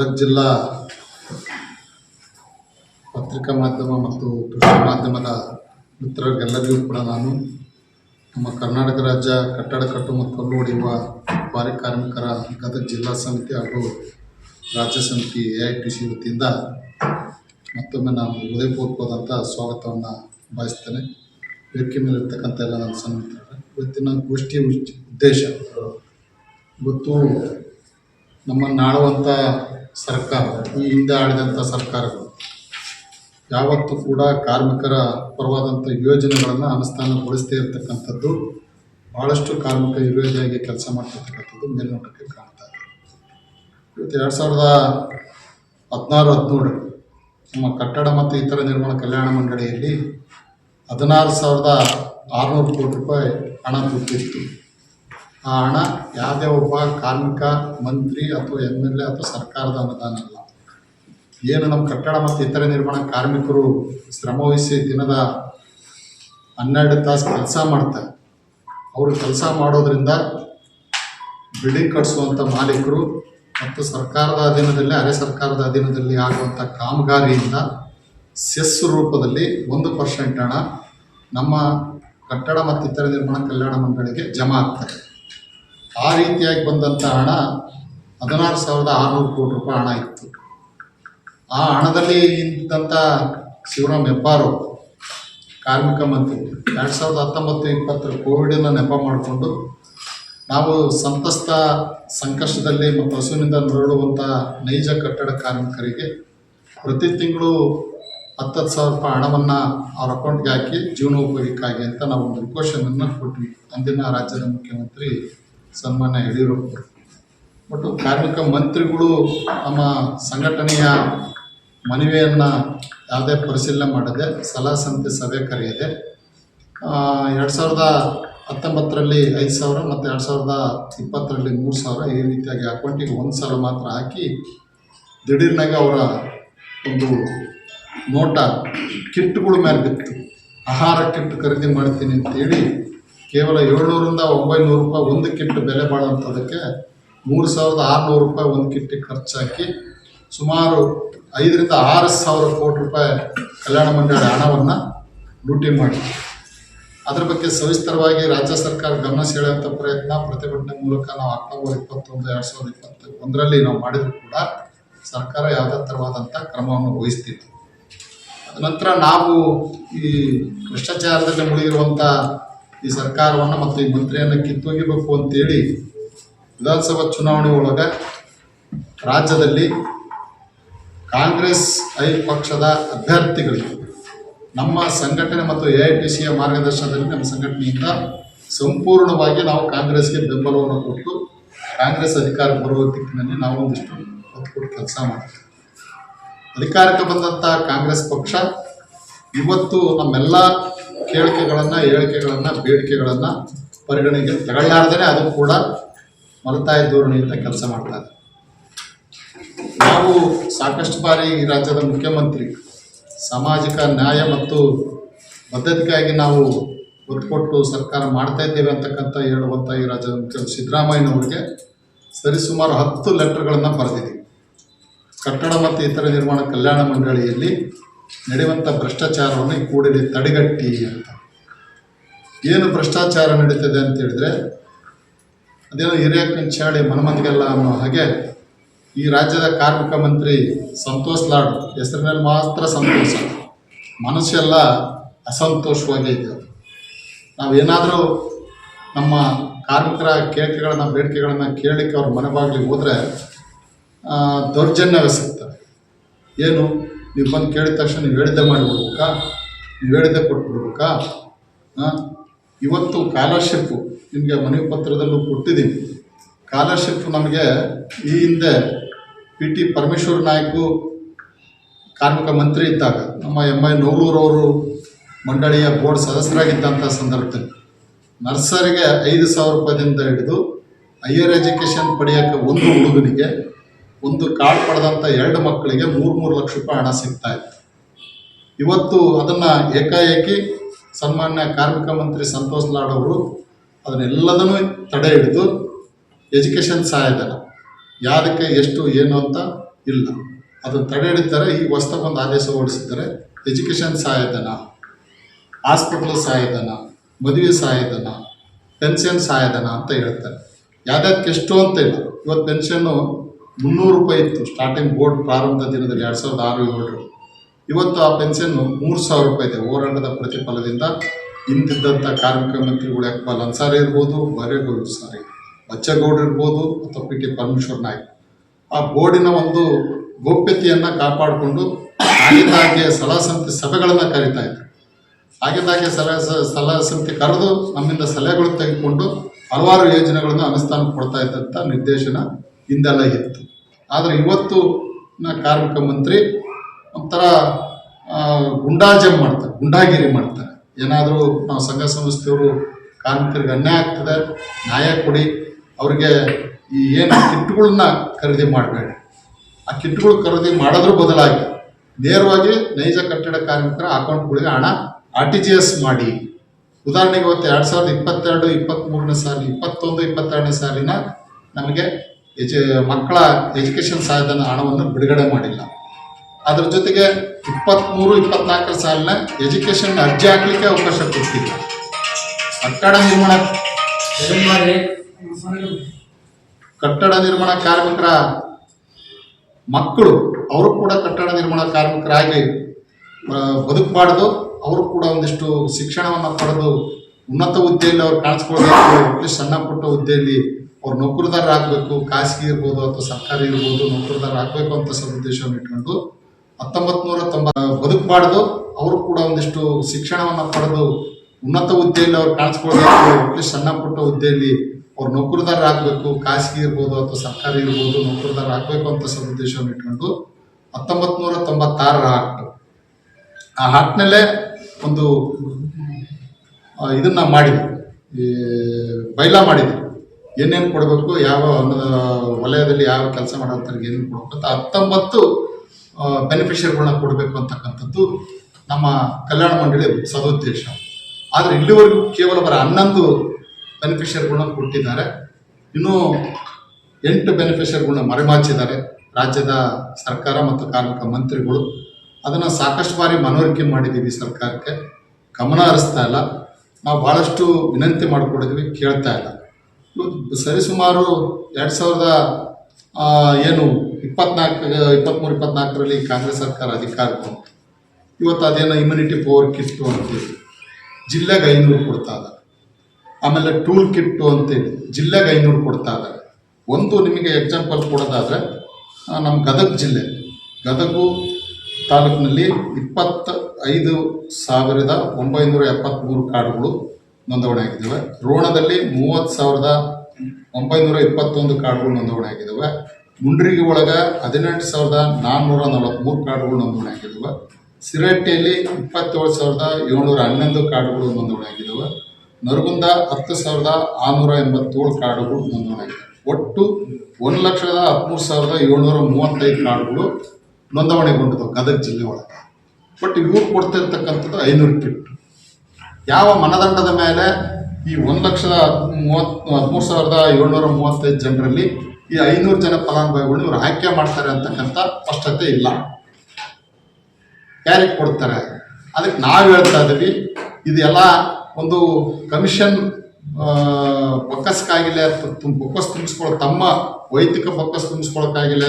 ಗದಗ ಜಿಲ್ಲಾ ಪತ್ರಿಕಾ ಮಾಧ್ಯಮ ಮತ್ತು ಕೃಷಿ ಮಾಧ್ಯಮದ ಮಿತ್ರರಿಗೆಲ್ಲರಿಗೂ ಕೂಡ ನಾನು ನಮ್ಮ ಕರ್ನಾಟಕ ರಾಜ್ಯ ಕಟ್ಟಡ ಕಟ್ಟು ಮತ್ತು ಕಲ್ಲು ಹೊಡೆಯುವ ಕ್ವಾರಿ ಕಾರ್ಮಿಕರ ಗದಗ ಜಿಲ್ಲಾ ಸಮಿತಿ ಹಾಗೂ ರಾಜ್ಯ ಸಮಿತಿ ಎ ಐ ಟಿ ಸಿ ವತಿಯಿಂದ ಮತ್ತೊಮ್ಮೆ ನಾನು ಹೃದಯಪೂರ್ವಕವಾದಂಥ ಸ್ವಾಗತವನ್ನು ಬಯಸ್ತೇನೆ ವೇದಿಕೆ ಮೇಲೆ ಇರ್ತಕ್ಕಂಥ ಎಲ್ಲ ನನ್ನ ಸನ್ನಿಹಿತರೆ ಇವತ್ತಿನ ಗೋಷ್ಠಿಯ ಉದ್ದೇಶ ಇವತ್ತು ನಮ್ಮನ್ನು ಆಳುವಂಥ ಸರ್ಕಾರ, ಈ ಹಿಂದೆ ಆಳಿದಂಥ ಸರ್ಕಾರಗಳು, ಯಾವತ್ತೂ ಕೂಡ ಕಾರ್ಮಿಕರ ಪರವಾದಂಥ ಯೋಜನೆಗಳನ್ನು ಅನುಷ್ಠಾನಗೊಳಿಸದೇ ಇರತಕ್ಕಂಥದ್ದು ಭಾಳಷ್ಟು ಕಾರ್ಮಿಕ ವಿರೋಧಿಯಾಗಿ ಕೆಲಸ ಮಾಡ್ತಿರ್ತಕ್ಕಂಥದ್ದು ಮೇಲ್ನೋಟಕ್ಕೆ ಕಾಣ್ತಾ ಇದೆ. ಇವತ್ತು ಎರಡು ಸಾವಿರದ ಹದಿನಾರು, ಹದಿನೇಳು ನಮ್ಮ ಕಟ್ಟಡ ಮತ್ತು ಇತರ ನಿರ್ಮಾಣ ಕಲ್ಯಾಣ ಮಂಡಳಿಯಲ್ಲಿ ಹದಿನಾರು ಸಾವಿರದ ಆರುನೂರು ಕೋಟಿ ರೂಪಾಯಿ ಹಣ ದುಡ್ಡಿತ್ತು. ಆ ಹಣ ಯಾವುದೇ ಒಬ್ಬ ಕಾರ್ಮಿಕ, ಮಂತ್ರಿ ಅಥವಾ ಎಂ ಎಲ್ ಎ ಅಥವಾ ಸರ್ಕಾರದ ಅನುದಾನ ಅಲ್ಲ. ಏನು ನಮ್ಮ ಕಟ್ಟಡ ಮತ್ತು ಇತರೆ ನಿರ್ಮಾಣ ಕಾರ್ಮಿಕರು ಶ್ರಮವಹಿಸಿ ದಿನದ ಹನ್ನೆರಡು ತಾಸು ಕೆಲಸ ಮಾಡ್ತಾರೆ. ಅವರು ಕೆಲಸ ಮಾಡೋದ್ರಿಂದ ಬಿಲ್ಡಿಂಗ್ ಕಟ್ಸುವಂಥ ಮಾಲೀಕರು ಮತ್ತು ಸರ್ಕಾರದ ಅಧೀನದಲ್ಲಿ, ಅರೆ ಸರ್ಕಾರದ ಅಧೀನದಲ್ಲಿ ಆಗುವಂಥ ಕಾಮಗಾರಿಯಿಂದ ಸೆಸ್ ರೂಪದಲ್ಲಿ ಒಂದು ಪರ್ಸೆಂಟ್ ಹಣ ನಮ್ಮ ಕಟ್ಟಡ ಮತ್ತು ಇತರ ನಿರ್ಮಾಣ ಕಲ್ಯಾಣ ಮಂಡಳಿಗೆ ಜಮಾ ಆಗ್ತದೆ. ಆ ರೀತಿಯಾಗಿ ಬಂದಂಥ ಹಣ ಹದಿನಾರು ಸಾವಿರದ ಆರುನೂರು ಕೋಟಿ ರೂಪಾಯಿ ಹಣ ಇತ್ತು. ಆ ಹಣದಲ್ಲಿ ಇದ್ದಂಥ ಶಿವರಾಮ್ ಹೆಬ್ಬಾರು, ಕಾರ್ಮಿಕ ಮಂತ್ರಿ, ಎರಡು ಸಾವಿರದ ಹತ್ತೊಂಬತ್ತು ಇಪ್ಪತ್ತರ ಕೋವಿಡನ್ನು ನೆಪ ಮಾಡಿಕೊಂಡು ನಾವು ಸಂತಸ್ತ ಸಂಕಷ್ಟದಲ್ಲಿ ಮತ್ತು ಹಸುವಿನಿಂದ ನರಳುವಂಥ ನೈಜ ಕಟ್ಟಡ ಕಾರ್ಮಿಕರಿಗೆ ಪ್ರತಿ ತಿಂಗಳು ಹತ್ತತ್ತು ಸಾವಿರ ರೂಪಾಯಿ ಹಣವನ್ನು ಅವ್ರ ಅಕೌಂಟ್ಗೆ ಹಾಕಿ ಜೀವನೋಪಯೋಗಕ್ಕಾಗಿ ಅಂತ ನಾವು ಒಂದು ರಿಕ್ವೆಷನನ್ನು ಕೊಟ್ವಿ. ಅಂದಿನ ರಾಜ್ಯದ ಮುಖ್ಯಮಂತ್ರಿ ಸನ್ಮಾನ್ಯ ಯಡಿಯೂರಪ್ಪರು ಮತ್ತು ಕಾರ್ಮಿಕ ಮಂತ್ರಿಗಳು ನಮ್ಮ ಸಂಘಟನೆಯ ಮನವಿಯನ್ನು ಯಾವುದೇ ಪರಿಶೀಲನೆ ಮಾಡದೆ, ಸಲಹಾ ಸಮಿತಿ ಸಭೆ ಕರೆಯದೆ ಎರಡು ಸಾವಿರದ ಹತ್ತೊಂಬತ್ತರಲ್ಲಿ ಐದು ಸಾವಿರ ಮತ್ತು ಎರಡು ಸಾವಿರದ ಇಪ್ಪತ್ತರಲ್ಲಿ ಮೂರು ಸಾವಿರ ಈ ರೀತಿಯಾಗಿ ಅಕೌಂಟಿಗೆ ಒಂದು ಸಾವಿರ ಮಾತ್ರ ಹಾಕಿ ದಿಢೀರ್ನಾಗೆ ಅವರ ಒಂದು ನೋಟ ಕಿಟ್ಗಳ ಮೇಲೆ ಬಿತ್ತು. ಆಹಾರ ಕಿಟ್ ಖರೀದಿ ಮಾಡ್ತೀನಿ ಅಂತೇಳಿ ಕೇವಲ ಏಳ್ನೂರಿಂದ ಒಂಬೈನೂರು ರೂಪಾಯಿ ಒಂದು ಕಿಟ್ ಬೆಲೆ ಬಾಳುವಂಥದ್ದಕ್ಕೆ ಮೂರು ಸಾವಿರದ ಆರುನೂರು ರೂಪಾಯಿ ಒಂದು ಕಿಟ್ಟಿಗೆ ಖರ್ಚಾಕಿ ಸುಮಾರು ಐದರಿಂದ ಆರು ಸಾವಿರ ಕೋಟಿ ರೂಪಾಯಿ ಕಲ್ಯಾಣ ಮಂಡಳಿ ಹಣವನ್ನು ಲೂಟಿ ಮಾಡಿ ಅದರ ಬಗ್ಗೆ ಸವಿಸ್ತರವಾಗಿ ರಾಜ್ಯ ಸರ್ಕಾರ ಗಮನ ಸೆಳೆಯುವಂಥ ಪ್ರಯತ್ನ ಪ್ರತಿಭಟನೆ ಮೂಲಕ ನಾವು ಅಕ್ಟೋಬರ್ ಇಪ್ಪತ್ತೊಂದು, ಎರಡು ಸಾವಿರದ ಇಪ್ಪತ್ತ ಒಂದರಲ್ಲಿ ನಾವು ಮಾಡಿದರೂ ಕೂಡ ಸರ್ಕಾರ ಯಾವುದೇ ಥರವಾದಂಥ ಕ್ರಮವನ್ನು ವಹಿಸ್ತಿತ್ತು. ನಂತರ ನಾವು ಈ ಭ್ರಷ್ಟಾಚಾರದಲ್ಲಿ ಮುಳುಗಿರುವಂಥ ಈ ಸರ್ಕಾರವನ್ನು ಮತ್ತು ಈ ಮಂತ್ರಿಯನ್ನು ಕಿತ್ತೊಗಿಬೇಕು ಅಂತೇಳಿ ವಿಧಾನಸಭಾ ಚುನಾವಣೆ ಒಳಗೆ ರಾಜ್ಯದಲ್ಲಿ ಕಾಂಗ್ರೆಸ್ ಐ ಪಕ್ಷದ ಅಭ್ಯರ್ಥಿಗಳಿಗೆ ನಮ್ಮ ಸಂಘಟನೆ ಮತ್ತು ಎ ಐ ಟಿ ಸಿಯ ಮಾರ್ಗದರ್ಶನದಲ್ಲಿ ನಮ್ಮ ಸಂಘಟನೆಯಿಂದ ಸಂಪೂರ್ಣವಾಗಿ ನಾವು ಕಾಂಗ್ರೆಸ್ಗೆ ಬೆಂಬಲವನ್ನು ಕೊಟ್ಟು ಕಾಂಗ್ರೆಸ್ ಅಧಿಕಾರ ಬರುವ ದಿಕ್ಕಿನಲ್ಲಿ ನಾವು ಒಂದಿಷ್ಟು ಒತ್ತು ಕೆಲಸ ಮಾಡ್ತೀವಿ. ಅಧಿಕಾರಕ್ಕೆ ಬಂದಂಥ ಕಾಂಗ್ರೆಸ್ ಪಕ್ಷ ಇವತ್ತು ನಮ್ಮೆಲ್ಲ ಕೇಳಿಕೆಗಳನ್ನು ಹೇಳಿಕೆಗಳನ್ನು ಬೇಡಿಕೆಗಳನ್ನು ಪರಿಗಣನೆಗೆ ತಗೊಳ್ಳಾರ್ದೇ ಅದು ಕೂಡ ಮಲತಾಯಿ ಅಂತ ಕೆಲಸ ಮಾಡ್ತಾರೆ ನಾವು ಸಾಕಷ್ಟು ಬಾರಿ ಈ ರಾಜ್ಯದ ಮುಖ್ಯಮಂತ್ರಿ, ಸಾಮಾಜಿಕ ನ್ಯಾಯ ಮತ್ತು ಬದ್ಧತೆಗಾಗಿ ನಾವು ಒತ್ತು ಕೊಟ್ಟು ಸರ್ಕಾರ ಮಾಡ್ತಾ ಇದ್ದೇವೆ ಅಂತಕ್ಕಂಥ ಹೇಳುವಂಥ ಈ ರಾಜ್ಯದ ಮುಖ್ಯಮಂತ್ರಿ ಸಿದ್ದರಾಮಯ್ಯನವರಿಗೆ ಸರಿಸುಮಾರು ಹತ್ತು ಲೆಟರ್ಗಳನ್ನು ಬರೆದಿದ್ದೀವಿ. ಕಟ್ಟಡ ಮತ್ತು ಇತರ ನಿರ್ಮಾಣ ಕಲ್ಯಾಣ ಮಂಡಳಿಯಲ್ಲಿ ನಡೆಯುವಂಥ ಭ್ರಷ್ಟಾಚಾರವನ್ನು ಈ ಕೂಡಲೇ ತಡೆಗಟ್ಟಿ ಅಂತ. ಏನು ಭ್ರಷ್ಟಾಚಾರ ನಡೀತದೆ ಅಂತ ಹೇಳಿದ್ರೆ, ಅದೇನೋ ಹಿರಿಯ ಕಂಚಾಳಿ ಮನಮಂದಿಗೆಲ್ಲ ಅನ್ನೋ ಹಾಗೆ ಈ ರಾಜ್ಯದ ಕಾರ್ಮಿಕ ಮಂತ್ರಿ ಸಂತೋಷ್ ಲಾಡ್ ಹೆಸರಿನಲ್ಲಿ ಮಾತ್ರ ಸಂತೋಷ. ಮನಸ್ಸೆಲ್ಲ ಅಸಂತೋಷವಾಗಿ ನಾವು ಏನಾದರೂ ನಮ್ಮ ಕಾರ್ಮಿಕರ ಕೇಳಿಕೆಗಳನ್ನ, ಬೇಡಿಕೆಗಳನ್ನು ಕೇಳಲಿಕ್ಕೆ ಅವ್ರ ಮನೆ ಬಾಗಿಲಿಗೆ ಹೋದರೆ ಏನು? ನೀವು ಬಂದು ಕೇಳಿದ ತಕ್ಷಣ ನೀವು ಹೇಳಿದ್ದೆ ಮಾಡಿಬಿಡ್ಬೇಕಾ? ನೀವು ಹೇಳಿದ್ದೆ ಕೊಟ್ಬಿಡ್ಬೇಕಾ? ಹಾಂ? ಇವತ್ತು ಕಾಲರ್ಶಿಪ್ಪು ನಿಮಗೆ ಮನವಿ ಪತ್ರದಲ್ಲೂ ಕೊಟ್ಟಿದ್ದೀನಿ. ಸ್ಕಾಲರ್ಶಿಪ್ ನಮಗೆ ಈ ಹಿಂದೆ ಪಿ ಟಿ ಪರಮೇಶ್ವರ ನಾಯ್ಕು ಕಾರ್ಮಿಕ ಮಂತ್ರಿ ಇದ್ದಾಗ, ನಮ್ಮ ಎಂ ಐ ನವಲೂರವರು ಮಂಡಳಿಯ ಬೋರ್ಡ್ ಸದಸ್ಯರಾಗಿದ್ದಂಥ ಸಂದರ್ಭದಲ್ಲಿ ನರ್ಸರಿಗೆ ಐದು ಸಾವಿರ ರೂಪಾಯಿದಿಂದ ಹಿಡಿದು ಹೈಯರ್ ಎಜುಕೇಷನ್ ಪಡೆಯೋಕ್ಕೆ ಒಂದು ಹುಡುಗನಿಗೆ ಒಂದು ಕಾರ್ಡ್ ಪಡೆದಂಥ ಎರಡು ಮಕ್ಕಳಿಗೆ ಮೂರು ಮೂರು ಲಕ್ಷ ರೂಪಾಯಿ ಹಣ ಸಿಗ್ತಾ ಇತ್ತು. ಇವತ್ತು ಅದನ್ನು ಏಕಾಏಕಿ ಸನ್ಮಾನ್ಯ ಕಾರ್ಮಿಕ ಮಂತ್ರಿ ಸಂತೋಷ್ ಲಾಡ್ ಅವರು ಅದನ್ನೆಲ್ಲದನ್ನು ತಡೆ ಹಿಡಿದು ಎಜುಕೇಷನ್ ಸಹಾಯಧನ. ಯಾರಕ್ಕೆ ಎಷ್ಟು ಏನು ಅಂತ ಇಲ್ಲ. ಅದನ್ನು ತಡೆ ಹಿಡಿತಾರೆ, ಈ ಹೊಸ್ದಾಗಿ ಒಂದು ಆದೇಶ ಹೊರಡಿಸಿದ್ದಾರೆ. ಎಜುಕೇಷನ್ ಸಹಾಯಧನ, ಹಾಸ್ಪಿಟ್ಲ್ ಸಹಾಯಧನ, ಮದುವೆ ಸಹಾಯಧನ, ಪೆನ್ಷನ್ ಸಹಾಯಧನ ಅಂತ ಹೇಳ್ತಾರೆ. ಯಾವ್ದಾದಕ್ಕೆ ಎಷ್ಟು ಅಂತ ಇಲ್ಲ. ಇವತ್ತು ಪೆನ್ಷನ್ನು ಮುನ್ನೂರು ರೂಪಾಯಿ ಇತ್ತು. ಸ್ಟಾರ್ಟಿಂಗ್ ಬೋರ್ಡ್ ಪ್ರಾರಂಭದ ದಿನದಲ್ಲಿ ಎರಡು ಸಾವಿರದ ಆರು ಏಳು ಇವತ್ತು ಆ ಪೆನ್ಷನ್ ಮೂರು ಸಾವಿರ ರೂಪಾಯಿ ಇದೆ. ಹೋರಾಟದ ಪ್ರತಿಫಲದಿಂದ ಹಿಂದಿದ್ದಂಥ ಕಾರ್ಮಿಕ ಮಂತ್ರಿಗಳು ಯಾಕಪ್ಪ ಅನ್ಸಾರಿ ಇರ್ಬೋದು ಬರೇಗೌಡರು ಸಾರಿ ಬಚ್ಚಗೌಡರು ಇರ್ಬೋದು ಅಥವಾ ಪಿ ಟಿ ಪರಮೇಶ್ವರ್ ನಾಯ್ಕ. ಆ ಬೋರ್ಡಿನ ಒಂದು ಗೌಪ್ಯತೆಯನ್ನು ಕಾಪಾಡಿಕೊಂಡು ಆಗಿದ್ದಾಗೆ ಸಲಹಾ ಸಮಿತಿ ಸಭೆಗಳನ್ನು ಕರೀತಾ ಇದ್ರು. ಆಗಿದ್ದಾಗೆ ಸಲಹಾ ಸಲಹಾ ಸಮಿತಿ ಕರೆದು ನಮ್ಮಿಂದ ಸಲಹೆಗಳು ತೆಗೆದುಕೊಂಡು ಹಲವಾರು ಯೋಜನೆಗಳನ್ನು ಅನುಷ್ಠಾನ ಕೊಡ್ತಾ ಇದ್ದಂಥ ನಿರ್ದೇಶನ ಹಿಂದೆಲ್ಲ ಇತ್ತು ಆದರೆ ಇವತ್ತು ನ ಕಾರ್ಮಿಕ ಮಂತ್ರಿ ಒಂಥರ ಗುಂಡಾಜಮ್ ಮಾಡ್ತಾರೆ, ಗುಂಡಾಗಿರಿ ಮಾಡ್ತಾರೆ. ಏನಾದರೂ ನಾವು ಸಂಘ ಸಂಸ್ಥೆಯವರು ಕಾರ್ಮಿಕರಿಗೆ ಅನ್ಯಾಯ ಆಗ್ತದೆ, ನ್ಯಾಯ ಕೊಡಿ, ಅವ್ರಿಗೆ ಈ ಏನು ಕಿಟ್ಗಳನ್ನ ಖರೀದಿ ಮಾಡಬೇಡಿ. ಆ ಕಿಟ್ಗಳು ಖರೀದಿ ಮಾಡೋದ್ರ ಬದಲಾಗಿ ನೇರವಾಗಿ ನೈಜ ಕಟ್ಟಡ ಕಾರ್ಮಿಕರ ಅಕೌಂಟ್ಗಳಿಗೆ ಹಣ ಆರ್ ಟಿ ಜಿ ಎಸ್ ಮಾಡಿ. ಉದಾಹರಣೆಗೆ ಇವತ್ತು ಎರಡು ಸಾವಿರದ ಇಪ್ಪತ್ತೆರಡು ಇಪ್ಪತ್ತ್ಮೂರನೇ ಸಾಲಿ ಇಪ್ಪತ್ತೊಂದು, ಇಪ್ಪತ್ತೆರಡನೇ ಸಾಲಿನ ನಮಗೆ ಎಜು ಮಕ್ಕಳ ಎಜುಕೇಷನ್ ಸಹಾಯಧನ ಹಣವನ್ನು ಬಿಡುಗಡೆ ಮಾಡಿಲ್ಲ. ಅದ್ರ ಜೊತೆಗೆ ಇಪ್ಪತ್ತ್ಮೂರು ಇಪ್ಪತ್ನಾಲ್ಕರ ಸಾಲಿನ ಎಜುಕೇಷನ್ ಅರ್ಜಿ ಹಾಕ್ಲಿಕ್ಕೆ ಅವಕಾಶ ಕೊಟ್ಟಿಲ್ಲ. ಕಟ್ಟಡ ನಿರ್ಮಾಣ ಕಟ್ಟಡ ನಿರ್ಮಾಣ ಕಾರ್ಮಿಕರ ಮಕ್ಕಳು ಅವರು ಕೂಡ ಕಟ್ಟಡ ನಿರ್ಮಾಣ ಕಾರ್ಮಿಕರಾಗಿ ಬದುಕಬಾರ್ದು. ಅವರು ಕೂಡ ಒಂದಿಷ್ಟು ಶಿಕ್ಷಣವನ್ನು ಪಡೆದು ಉನ್ನತ ಹುದ್ದೆಯಲ್ಲಿ ಅವ್ರು ಕಾಣಿಸ್ಕೊಳ್ಬೇಕು ಅಟ್ಲೀಸ್ಟ್ ಸಣ್ಣ ಪುಟ್ಟ ಹುದ್ದೆಯಲ್ಲಿ ಅವ್ರು ನೌಕರದಾರ ಆಗಬೇಕು, ಖಾಸಗಿ ಇರ್ಬೋದು ಅಥವಾ ಸರ್ಕಾರಿ ಇರ್ಬೋದು, ನೌಕರದಾರ ಆಗಬೇಕು ಅಂತ ಸದುದ್ದೇಶವನ್ನು ಇಟ್ಕೊಂಡು ಹತ್ತೊಂಬತ್ತು ನೂರ ತೊಂಬ ಬದುಕಬಾರ್ದು ಅವರು ಕೂಡ ಒಂದಿಷ್ಟು ಶಿಕ್ಷಣವನ್ನು ಪಡೆದು ಉನ್ನತ ಹುದ್ದೆಯಲ್ಲಿ ಅವ್ರು ಕಾಣಿಸ್ಕೊಳ್ಬೇಕು ಸಣ್ಣ ಪುಟ್ಟ ಹುದ್ದೆಯಲ್ಲಿ ಅವ್ರು ನೌಕರದಾರ ಆಗಬೇಕು, ಖಾಸಗಿ ಇರ್ಬೋದು ಅಥವಾ ಸರ್ಕಾರಿ ಇರ್ಬೋದು, ನೌಕರದಾರ ಆಗಬೇಕು ಅಂತ ಸದುದ್ದೇಶವನ್ನು ಇಟ್ಕೊಂಡು ಹತ್ತೊಂಬತ್ತು ನೂರ ತೊಂಬತ್ತಾರರ ಆಕ್ಟ್ ಆ ಆಕ್ಟ್ನಲ್ಲೇ ಒಂದು ಇದನ್ನ ಈ, ಬೈಲಾ ಮಾಡಿದ್ರು ಏನೇನು ಕೊಡಬೇಕು, ಯಾವ ವಲಯದಲ್ಲಿ ಯಾವ ಕೆಲಸ ಮಾಡೋದ್ರಿಗೆ ಏನೇನು ಕೊಡಬೇಕು ಅಂತ ಹತ್ತೊಂಬತ್ತು ಬೆನಿಫಿಷರಿಗಳನ್ನ ಕೊಡಬೇಕು ಅಂತಕ್ಕಂಥದ್ದು ನಮ್ಮ ಕಲ್ಯಾಣ ಮಂಡಳಿ ಸದುದ್ದೇಶ. ಆದರೆ ಇಲ್ಲಿವರೆಗೂ ಕೇವಲ ಬರ ಹನ್ನೊಂದು ಬೆನಿಫಿಷರಿಗಳನ್ನ ಕೊಟ್ಟಿದ್ದಾರೆ. ಇನ್ನೂ ಎಂಟು ಬೆನಿಫಿಷರಿಗಳನ್ನ ಮರೆಮಾಚಿದ್ದಾರೆ. ರಾಜ್ಯದ ಸರ್ಕಾರ ಮತ್ತು ಕಾರ್ಮಿಕ ಮಂತ್ರಿಗಳು. ಅದನ್ನು ಸಾಕಷ್ಟು ಬಾರಿ ಮನವರಿಕೆ ಮಾಡಿದ್ದೀವಿ ಸರ್ಕಾರಕ್ಕೆ. ಗಮನ ಹರಿಸ್ತಾ ಇಲ್ಲ. ನಾವು ಭಾಳಷ್ಟು ವಿನಂತಿ ಮಾಡಿಕೊಂಡಿದ್ವಿ, ಕೇಳ್ತಾ ಇಲ್ಲ. ಸರಿಸುಮಾರು ಎರಡು ಸಾವಿರದ ಏನು, ಇಪ್ಪತ್ನಾಲ್ಕು ಇಪ್ಪತ್ತ್ಮೂರು ಇಪ್ಪತ್ನಾಲ್ಕರಲ್ಲಿ ಕಾಂಗ್ರೆಸ್ ಸರ್ಕಾರ ಅಧಿಕಾರಕ್ಕೆ ಇವತ್ತು ಅದೇನೋ ಇಮ್ಯುನಿಟಿ ಪವರ್ ಕಿಟ್ಟು ಅಂತೇಳಿ ಜಿಲ್ಲೆಗೆ ಐನೂರು ಕೊಡ್ತಾ ಇದ್ದಾರೆ. ಆಮೇಲೆ ಟೂಲ್ ಕಿಟ್ಟು ಅಂತೇಳಿ ಜಿಲ್ಲೆಗೆ ಐನೂರು ಕೊಡ್ತಾ ಇದ್ದಾರೆ. ಒಂದು ನಿಮಗೆ ಎಕ್ಸಾಂಪಲ್ ಕೊಡೋದಾದರೆ ನಮ್ಮ ಗದಗ ಜಿಲ್ಲೆ. ಗದಗು ತಾಲೂಕಿನಲ್ಲಿ ಇಪ್ಪತ್ತ ಐದು ಸಾವಿರದ ಒಂಬೈನೂರ ಎಪ್ಪತ್ತ್ಮೂರು ಕಾರ್ಡ್ಗಳು ನೋಂದಣಿ ಆಗಿದ್ದಾವೆ. ರೋಣದಲ್ಲಿ ಮೂವತ್ತು ಸಾವಿರದ ಒಂಬೈನೂರ ಇಪ್ಪತ್ತೊಂದು ಕಾರ್ಡ್ಗಳು ನೋಂದಣಿ ಆಗಿದ್ದಾವೆ. ಮುಂಡ್ರಿಗೆ ಒಳಗೆ ಹದಿನೆಂಟು ಸಾವಿರದ ನಾನ್ನೂರ ನಲವತ್ತ್ಮೂರು ಕಾರ್ಡ್ಗಳು ನೋಂದಣಿ ಆಗಿದ್ದಾವೆ. ಸಿರಟ್ಟಿಯಲ್ಲಿ ಇಪ್ಪತ್ತೇಳು ಸಾವಿರದ ಏಳ್ನೂರ ಹನ್ನೊಂದು ಕಾರ್ಡ್ಗಳು ನೋಂದಣಿ ಆಗಿದ್ದಾವೆ. ನರಗುಂದ ಹತ್ತು ಸಾವಿರದ ಆರುನೂರ ಎಂಬತ್ತೇಳು ಕಾರ್ಡ್ಗಳು ನೋಂದಣಿ ಆಗಿದ್ದಾವೆ. ಒಟ್ಟು ಒಂದು ಲಕ್ಷದ ಹದಿಮೂರು ಸಾವಿರದ ಏಳ್ನೂರ ಮೂವತ್ತೈದು ಕಾರ್ಡ್ಗಳು ನೋಂದಣಿಗೊಂಡಿದ್ದವು ಗದಗ ಜಿಲ್ಲೆ ಒಳಗೆ. ಬಟ್ ಇವ್ರು ಕೊಡ್ತಿರ್ತಕ್ಕಂಥದ್ದು ಐನೂರು ಕಿಟ್. ಯಾವ ಮನದಂಡದ ಮೇಲೆ ಈ ಒಂದು ಲಕ್ಷದ ಮೂವತ್ತು, ಹದಿಮೂರು ಸಾವಿರದ ಏಳ್ನೂರ ಮೂವತ್ತೈದು ಜನರಲ್ಲಿ ಈ ಐನೂರು ಜನ ಫಲಾನುಭವಿಗಳು ಇವರು ಆಯ್ಕೆ ಮಾಡ್ತಾರೆ ಅಂತಕ್ಕಂಥ ಸ್ಪಷ್ಟತೆ ಇಲ್ಲ. ಯಾರಿಗೆ ಕೊಡ್ತಾರೆ? ಅದಕ್ಕೆ ನಾವು ಹೇಳ್ತಾ ಇದ್ದೀವಿ ಇದೆಲ್ಲ ಒಂದು ಕಮಿಷನ್ ಬೊಕ್ಕಸ್ಕಾಗಿಲ್ಲ ಬೊಕ್ಕಸ್ ತುಂಬಿಸ್ಕೊಳ್ಳೋ ತಮ್ಮ ವೈಯಕ್ತಿಕ ಬೊಕ್ಕಸ್ ತುಂಬಿಸ್ಕೊಳ್ಳೋಕ್ಕಾಗಿಲ್ಲ